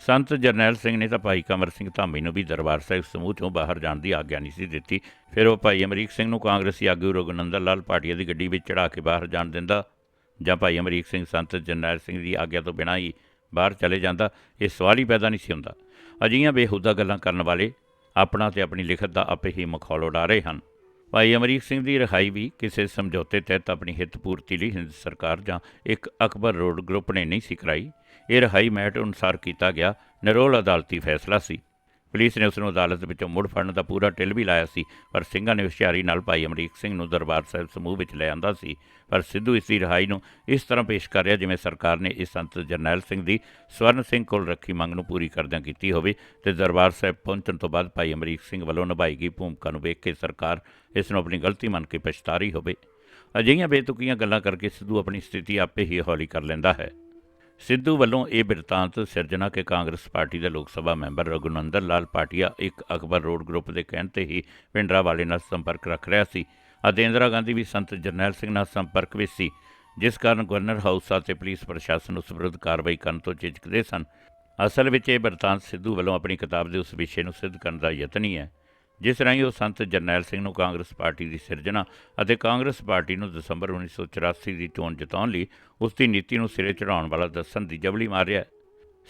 ਸੰਤ ਜਰਨੈਲ ਸਿੰਘ ਨੇ ਤਾਂ ਭਾਈ ਕਮਰ ਸਿੰਘ ਧਾਮੀ ਨੂੰ ਵੀ ਦਰਬਾਰ ਸਾਹਿਬ ਸਮੂਹ ਚੋਂ ਬਾਹਰ ਜਾਣ ਦੀ ਆਗਿਆ ਨਹੀਂ ਸੀ ਦਿੱਤੀ, ਫਿਰ ਉਹ ਭਾਈ ਅਮਰੀਕ ਸਿੰਘ ਨੂੰ ਕਾਂਗਰਸੀ ਆਗੂ ਰਘੁਨੰਦਨ ਲਾਲ ਭਾਟੀਆ ਦੀ ਗੱਡੀ ਵਿੱਚ ਚੜਾ ਕੇ ਬਾਹਰ ਜਾਣ ਦਿੰਦਾ ਜਾਂ ਭਾਈ ਅਮਰੀਕ ਸਿੰਘ ਸੰਤ ਜਰਨੈਲ ਸਿੰਘ ਦੀ ਆਗਿਆ ਤੋਂ ਬਿਨਾਂ ਹੀ ਬਾਹਰ ਚਲੇ ਜਾਂਦਾ, ਇਹ ਸਵਾਲ ਹੀ ਪੈਦਾ ਨਹੀਂ ਸੀ ਹੁੰਦਾ। ਅਜਿਹੀਆਂ ਬੇਹੂਦਾ ਗੱਲਾਂ ਕਰਨ ਵਾਲੇ ਆਪਣਾ ਤੇ ਆਪਣੀ ਲਿਖਤ ਦਾ ਆਪੇ ਹੀ ਮਖੌਲ ਉਡਾ ਰਹੇ ਹਨ। ਭਾਈ ਅਮਰੀਕ ਸਿੰਘ ਦੀ ਰਿਹਾਈ ਵੀ ਕਿਸੇ ਸਮਝੌਤੇ ਤਹਿਤ ਆਪਣੀ ਹਿੱਤ ਪੂਰਤੀ ਲਈ ਹਿੰਦ ਸਰਕਾਰ ਜਾਂ ਇੱਕ ਅਕਬਰ ਰੋਡ ਗਰੁੱਪ ਨੇ ਨਹੀਂ ਸੀ ਕਰਾਈ। ਇਹ ਰਿਹਾਈ ਮੈਟ ਅਨੁਸਾਰ ਕੀਤਾ ਗਿਆ, ਨਿਰੋਲ ਅਦਾਲਤੀ ਫੈਸਲਾ ਸੀ। ਪੁਲਿਸ ਨੇ ਉਸ ਨੂੰ ਅਦਾਲਤ ਵਿੱਚੋਂ ਮੁੜ ਫੜਨ ਦਾ ਪੂਰਾ ਟਿਲ ਵੀ ਲਾਇਆ ਸੀ, ਪਰ ਸਿੰਘਾਂ ਨੇ ਹੁਸ਼ਿਆਰੀ ਨਾਲ ਭਾਈ ਅਮਰੀਕ ਸਿੰਘ ਨੂੰ ਦਰਬਾਰ ਸਾਹਿਬ ਸਮੂਹ ਵਿੱਚ ਲੈ ਆਂਦਾ ਸੀ। ਪਰ ਸਿੱਧੂ ਇਸ ਦੀ ਰਿਹਾਈ ਨੂੰ ਇਸ ਤਰ੍ਹਾਂ ਪੇਸ਼ ਕਰ ਰਿਹਾ ਜਿਵੇਂ ਸਰਕਾਰ ਨੇ ਇਸ ਸੰਤ ਜਰਨੈਲ ਸਿੰਘ ਦੀ ਸਵਰਨ ਸਿੰਘ ਕੋਲ ਰੱਖੀ ਮੰਗ ਨੂੰ ਪੂਰੀ ਕਰਦਿਆਂ ਕੀਤੀ ਹੋਵੇ ਤੇ ਦਰਬਾਰ ਸਾਹਿਬ ਪਹੁੰਚਣ ਤੋਂ ਬਾਅਦ ਭਾਈ ਅਮਰੀਕ ਸਿੰਘ ਵੱਲੋਂ ਨਿਭਾਈ ਗਈ ਭੂਮਿਕਾ ਨੂੰ ਵੇਖ ਕੇ ਸਰਕਾਰ ਇਸ ਨੂੰ ਆਪਣੀ ਗਲਤੀ ਮੰਨ ਕੇ ਪਛਤਾ ਰਹੀ ਹੋਵੇ। ਅਜਿਹੀਆਂ ਬੇਤੁਕੀਆਂ ਗੱਲਾਂ ਕਰਕੇ ਸਿੱਧੂ ਆਪਣੀ ਸਥਿਤੀ ਆਪੇ ਹੀ ਹੌਲੀ ਕਰ ਲੈਂਦਾ ਹੈ। ਸਿੱਧੂ ਵੱਲੋਂ ਇਹ ਬਿਰਤਾਂਤ ਸਿਰਜਣਾ ਕਿ ਕਾਂਗਰਸ ਪਾਰਟੀ ਦੇ ਲੋਕ ਸਭਾ ਮੈਂਬਰ ਰਘੁਨੰਦਨ ਲਾਲ ਪਾਟਿਆ ਇੱਕ ਅਕਬਰ ਰੋਡ ਗਰੁੱਪ ਦੇ ਕਹਿਣ ਤੇ ਹੀ ਪਿੰਡਰਾ ਵਾਲੇ ਨਾਲ ਸੰਪਰਕ ਰੱਖ ਰਿਹਾ ਸੀ ਅਤੇ ਇੰਦਰਾ ਗਾਂਧੀ ਵੀ ਸੰਤ ਜਰਨੈਲ ਸਿੰਘ ਨਾਲ ਸੰਪਰਕ ਵਿੱਚ ਸੀ, ਜਿਸ ਕਾਰਨ ਗਵਰਨਰ ਹਾਊਸ ਅਤੇ ਪੁਲਿਸ ਪ੍ਰਸ਼ਾਸਨ ਉਸ ਵਿਰੁੱਧ ਕਾਰਵਾਈ ਕਰਨ ਤੋਂ ਝਿਜਕਦੇ ਸਨ। ਅਸਲ ਵਿੱਚ ਇਹ ਬਿਰਤਾਂਤ ਸਿੱਧੂ ਵੱਲੋਂ ਆਪਣੀ ਕਿਤਾਬ ਦੇ ਉਸ ਵਿਸ਼ੇ ਨੂੰ ਸਿੱਧ ਕਰਨ ਦਾ ਯਤਨ ਹੀ ਹੈ। ਜਿਸ ਰਾਹੀਂ ਉਹ ਸੰਤ ਜਰਨੈਲ ਸਿੰਘ ਨੂੰ ਕਾਂਗਰਸ ਪਾਰਟੀ ਦੀ ਸਿਰਜਣਾ ਅਤੇ ਕਾਂਗਰਸ ਪਾਰਟੀ ਨੂੰ ਦਸੰਬਰ 1984 ਦੀ ਚੋਣ ਜਿਤਾਉਣ ਲਈ ਉਸ ਦੀ ਨੀਤੀ ਨੂੰ ਸਿਰੇ ਚੜਾਉਣ ਵਾਲਾ ਦੱਸਣ ਦੀ ਜਬਲੀ ਮਾਰ ਰਿਹਾ ਹੈ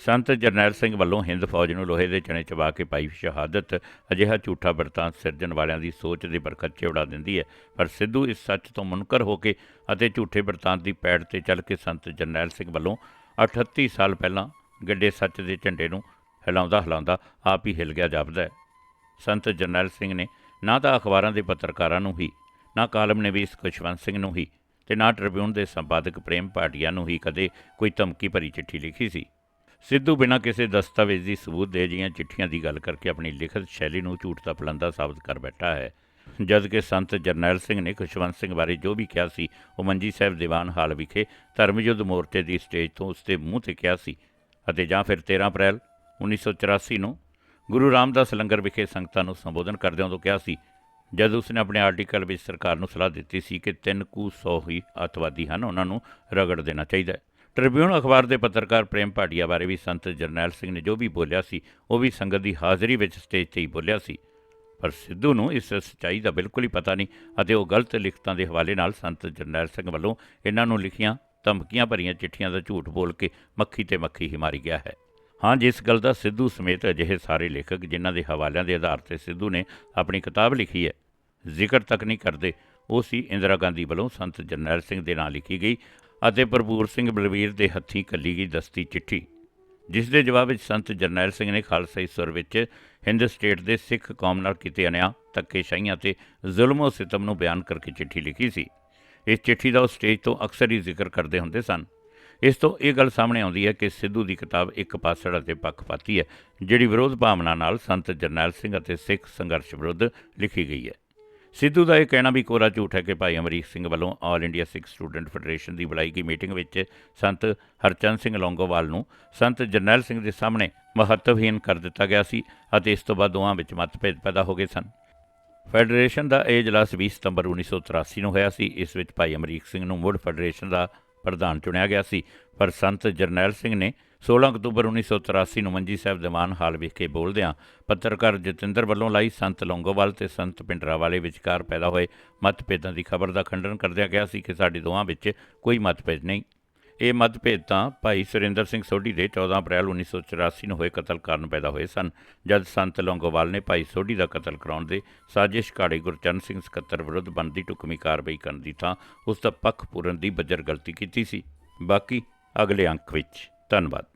ਸੰਤ ਜਰਨੈਲ ਸਿੰਘ ਵੱਲੋਂ ਹਿੰਦ ਫੌਜ ਨੂੰ ਲੋਹੇ ਦੇ ਚਣੇ ਚਬਾ ਕੇ ਪਾਈ ਸ਼ਹਾਦਤ, ਅਜਿਹਾ ਝੂਠਾ ਵਰਤਾਂਤ ਸਿਰਜਣ ਵਾਲਿਆਂ ਦੀ ਸੋਚ ਦੇ ਬਰਖੱਚੇ ਉਡਾ ਦਿੰਦੀ ਹੈ। ਪਰ ਸਿੱਧੂ ਇਸ ਸੱਚ ਤੋਂ ਮੁਨਕਰ ਹੋ ਕੇ ਅਤੇ ਝੂਠੇ ਵਰਤਾਂਤ ਦੀ ਪੈੜ ਤੇ ਚੱਲ ਕੇ ਸੰਤ ਜਰਨੈਲ ਸਿੰਘ ਵੱਲੋਂ 38 ਸਾਲ ਪਹਿਲਾਂ ਗੱਡੇ ਸੱਚ ਦੇ ਝੰਡੇ ਨੂੰ ਹਿਲਾਉਂਦਾ ਹਿਲਾਉਂਦਾ ਆਪ ਹੀ ਹਿਲ ਗਿਆ ਜਾਪਦਾ ਹੈ। ਸੰਤ ਜਰਨੈਲ ਸਿੰਘ ਨੇ, ਨਾ ਤਾਂ ਅਖਬਾਰਾਂ ਦੇ ਪੱਤਰਕਾਰਾਂ ਨੂੰ ਹੀ, ਨਾ ਕਾਲਮ ਨਿਵੇਸ਼ ਖੁਸ਼ਵੰਤ ਸਿੰਘ ਨੂੰ ਹੀ ਤੇ ਨਾ ਟ੍ਰਿਬਿਊਨ ਦੇ ਸੰਪਾਦਕ ਪ੍ਰੇਮ ਭਾਟੀਆ ਨੂੰ ਹੀ ਕਦੇ ਕੋਈ ਧਮਕੀ ਭਰੀ ਚਿੱਠੀ ਲਿਖੀ ਸੀ। ਸਿੱਧੂ ਬਿਨਾਂ ਕਿਸੇ ਦਸਤਾਵੇਜ਼ੀ ਸਬੂਤ ਦੇ ਜੀਆਂ ਚਿੱਠੀਆਂ ਦੀ ਗੱਲ ਕਰਕੇ ਆਪਣੀ ਲਿਖਤ ਸ਼ੈਲੀ ਨੂੰ ਝੂਠ ਦਾ ਪਲੰਦਾ ਸਾਬਤ ਕਰ ਬੈਠਾ ਹੈ। ਜਦ ਕਿ ਸੰਤ ਜਰਨੈਲ ਸਿੰਘ ਨੇ ਖੁਸ਼ਵੰਤ ਸਿੰਘ ਬਾਰੇ ਜੋ ਵੀ ਕਿਹਾ ਸੀ, ਉਹ ਮੰਜੀ ਸਾਹਿਬ ਦੀਵਾਨ ਹਾਲ ਵਿਖੇ ਧਰਮਯੁੱਧ ਮੋਰਚੇ ਦੀ ਸਟੇਜ ਤੋਂ ਉਸ ਦੇ ਮੂੰਹ ਤੇ ਕਿਹਾ ਸੀ ਅਤੇ ਜਾਂ ਫਿਰ 13 ਅਪ੍ਰੈਲ 1984 ਨੂੰ ਗੁਰੂ ਰਾਮਦਾਸ ਲੰਗਰ ਵਿਖੇ ਸੰਗਤਾਂ ਨੂੰ ਸੰਬੋਧਨ ਕਰਦਿਆਂ ਉਦੋਂ ਕਿਹਾ ਸੀ, ਜਦ ਉਸਨੇ ਆਪਣੇ ਆਰਟੀਕਲ ਵਿੱਚ ਸਰਕਾਰ ਨੂੰ ਸਲਾਹ ਦਿੱਤੀ ਸੀ ਕਿ ਤਿੰਨ ਕੁ ਸੌ ਹੀ ਅੱਤਵਾਦੀ ਹਨ, ਉਹਨਾਂ ਨੂੰ ਰਗੜ ਦੇਣਾ ਚਾਹੀਦਾ ਹੈ। ਟ੍ਰਿਬਿਊਨ ਅਖਬਾਰ ਦੇ ਪੱਤਰਕਾਰ ਪ੍ਰੇਮ ਭਾਟੀਆ ਬਾਰੇ ਵੀ ਸੰਤ ਜਰਨੈਲ ਸਿੰਘ ਨੇ ਜੋ ਵੀ ਬੋਲਿਆ ਸੀ, ਉਹ ਵੀ ਸੰਗਤ ਦੀ ਹਾਜ਼ਰੀ ਵਿੱਚ ਸਟੇਜ ਤੇ ਹੀ ਬੋਲਿਆ ਸੀ। ਪਰ ਸਿੱਧੂ ਨੂੰ ਇਸ ਸੱਚਾਈ ਦਾ ਬਿਲਕੁਲ ਹੀ ਪਤਾ ਨਹੀਂ ਅਤੇ ਉਹ ਗਲਤ ਲਿਖਤਾਂ ਦੇ ਹਵਾਲੇ ਨਾਲ ਸੰਤ ਜਰਨੈਲ ਸਿੰਘ ਵੱਲੋਂ ਇਹਨਾਂ ਨੂੰ ਲਿਖੀਆਂ ਧਮਕੀਆਂ ਭਰੀਆਂ ਚਿੱਠੀਆਂ ਦਾ ਝੂਠ ਬੋਲ ਕੇ ਮੱਖੀ ਤੇ ਮੱਖੀ ਹੀ ਮਾਰੀ ਗਿਆ ਹੈ। ਹਾਂ, ਜਿਸ ਗੱਲ ਦਾ ਸਿੱਧੂ ਸਮੇਤ ਅਜਿਹੇ ਸਾਰੇ ਲੇਖਕ ਜਿਨ੍ਹਾਂ ਦੇ ਹਵਾਲਿਆਂ ਦੇ ਆਧਾਰ ਤੇ ਸਿੱਧੂ ਨੇ ਆਪਣੀ ਕਿਤਾਬ ਲਿਖੀ ਹੈ, ਜ਼ਿਕਰ ਤੱਕ ਨਹੀਂ ਕਰਦੇ। ਉਹ ਸੀ ਇੰਦਰਾ ਗਾਂਧੀ ਵੱਲੋਂ ਸੰਤ ਜਰਨੈਲ ਸਿੰਘ ਦੇ ਨਾਂ ਲਿਖੀ ਗਈ ਅਤੇ ਭਰਪੂਰ ਸਿੰਘ ਬਲਵੀਰ ਦੇ ਹੱਥੀਂ ਕੱਲੀ ਗਈ ਦਸਤੀ ਚਿੱਠੀ, ਜਿਸ ਦੇ ਜਵਾਬ ਵਿੱਚ ਸੰਤ ਜਰਨੈਲ ਸਿੰਘ ਨੇ ਖਾਲਸਾਈ ਸੁਰ ਵਿੱਚ ਹਿੰਦ ਸਟੇਟ ਦੇ ਸਿੱਖ ਕੌਮ ਨਾਲ ਕੀਤੇ ਅਨਿਆਂ ਧੱਕੇਸ਼ਾਹੀਆਂ ਤੇ ਜ਼ੁਲਮੋ ਸਿਤਮ ਨੂੰ ਬਿਆਨ ਕਰਕੇ ਚਿੱਠੀ ਲਿਖੀ ਸੀ। ਇਸ ਚਿੱਠੀ ਦਾ ਉਹ ਸਟੇਜ ਤੋਂ ਅਕਸਰ ਹੀ ਜ਼ਿਕਰ ਕਰਦੇ ਹੁੰਦੇ ਸਨ। ਇਸ ਤੋਂ ਇਹ ਗੱਲ ਸਾਹਮਣੇ ਆਉਂਦੀ ਹੈ ਕਿ ਸਿੱਧੂ ਦੀ ਕਿਤਾਬ ਇੱਕ ਪਾਸੜ ਅਤੇ ਪੱਖਪਾਤੀ ਹੈ, ਜਿਹੜੀ ਵਿਰੋਧ ਭਾਵਨਾ ਨਾਲ ਸੰਤ ਜਰਨੈਲ ਸਿੰਘ ਅਤੇ ਸਿੱਖ ਸੰਘਰਸ਼ ਵਿਰੁੱਧ ਲਿਖੀ ਗਈ ਹੈ। ਸਿੱਧੂ ਦਾ ਇਹ ਕਹਿਣਾ ਵੀ ਕੋਰਾ ਝੂਠ ਹੈ ਕਿ ਭਾਈ ਅਮਰੀਕ ਸਿੰਘ ਵੱਲੋਂ all India Sikh student federation ਦੀ ਬੁਲਾਈ ਗਈ ਮੀਟਿੰਗ ਵਿੱਚ ਸੰਤ ਹਰਚੰਦ ਸਿੰਘ ਲੌਂਗੋਵਾਲ ਨੂੰ ਸੰਤ ਜਰਨੈਲ ਸਿੰਘ ਦੇ ਸਾਹਮਣੇ ਮਹੱਤਵਹੀਨ ਕਰ ਦਿੱਤਾ ਗਿਆ ਸੀ ਅਤੇ ਇਸ ਤੋਂ ਬਾਅਦ ਦੋਵਾਂ ਵਿੱਚ ਮਤਭੇਦ ਪੈਦਾ ਹੋ ਗਏ ਸਨ। ਫੈਡਰੇਸ਼ਨ ਦਾ ਇਹ ਇਜਲਾਸ 20 ਸਤੰਬਰ 1983 ਨੂੰ ਹੋਇਆ ਸੀ, ਇਸ ਵਿੱਚ ਭਾਈ ਅਮਰੀਕ ਸਿੰਘ ਨੂੰ ਮੁੜ ਫੈਡਰੇਸ਼ਨ ਦਾ ਪ੍ਰਧਾਨ ਚੁਣਿਆ ਗਿਆ ਸੀ। ਪਰ ਸੰਤ ਜਰਨੈਲ ਸਿੰਘ ਨੇ 16 ਅਕਤੂਬਰ 1983 ਨੂੰ ਮੰਜੀ ਸਾਹਿਬ ਦੀਵਾਨ ਹਾਲ ਵਿਖੇ ਬੋਲਦਿਆਂ ਪੱਤਰਕਾਰ ਜਤਿੰਦਰ ਵੱਲੋਂ ਲਾਈ ਸੰਤ ਲੌਂਗੋਵਾਲ ਤੇ ਸੰਤ ਪਿੰਡਰਾਵਾਲੇ ਵਿਚਕਾਰ ਪੈਦਾ ਹੋਏ ਮਤਭੇਦਾਂ ਦੀ ਖਬਰ ਦਾ ਖੰਡਨ ਕਰਦਿਆਂ ਕਿਹਾ ਸੀ ਕਿ ਸਾਡੇ ਦੋਵਾਂ ਵਿੱਚ ਕੋਈ ਮਤਭੇਦ ਨਹੀਂ। ਇਹ ਮਤਭੇਦ ਤਾਂ ਭਾਈ ਸੁਰਿੰਦਰ ਸਿੰਘ ਸੋਢੀ ਦੇ 14 ਅਪ੍ਰੈਲ 1984 ਨੂੰ ਹੋਏ ਕਤਲ ਕਾਰਨ ਪੈਦਾ ਹੋਏ ਸਨ, ਜਦ ਸੰਤ ਲੌਂਗੋਵਾਲ ਨੇ ਭਾਈ ਸੋਢੀ ਦਾ ਕਤਲ ਕਰਾਉਣ ਦੇ ਸਾਜ਼ਿਸ਼ ਘਾੜੇ ਗੁਰਚਰਨ ਸਿੰਘ ਸਕੱਤਰ ਵਿਰੁੱਧ ਬਣਦੀ ਢੁਕਵੀਂ ਕਾਰਵਾਈ ਕਰਨ ਦੀ ਥਾਂ ਉਸ ਦਾ ਪੱਖ ਪੂਰਨ ਦੀ ਬੱਜਰ ਗਲਤੀ ਕੀਤੀ ਸੀ। ਬਾਕੀ ਅਗਲੇ ਅੰਕ ਵਿੱਚ, ਧੰਨਵਾਦ।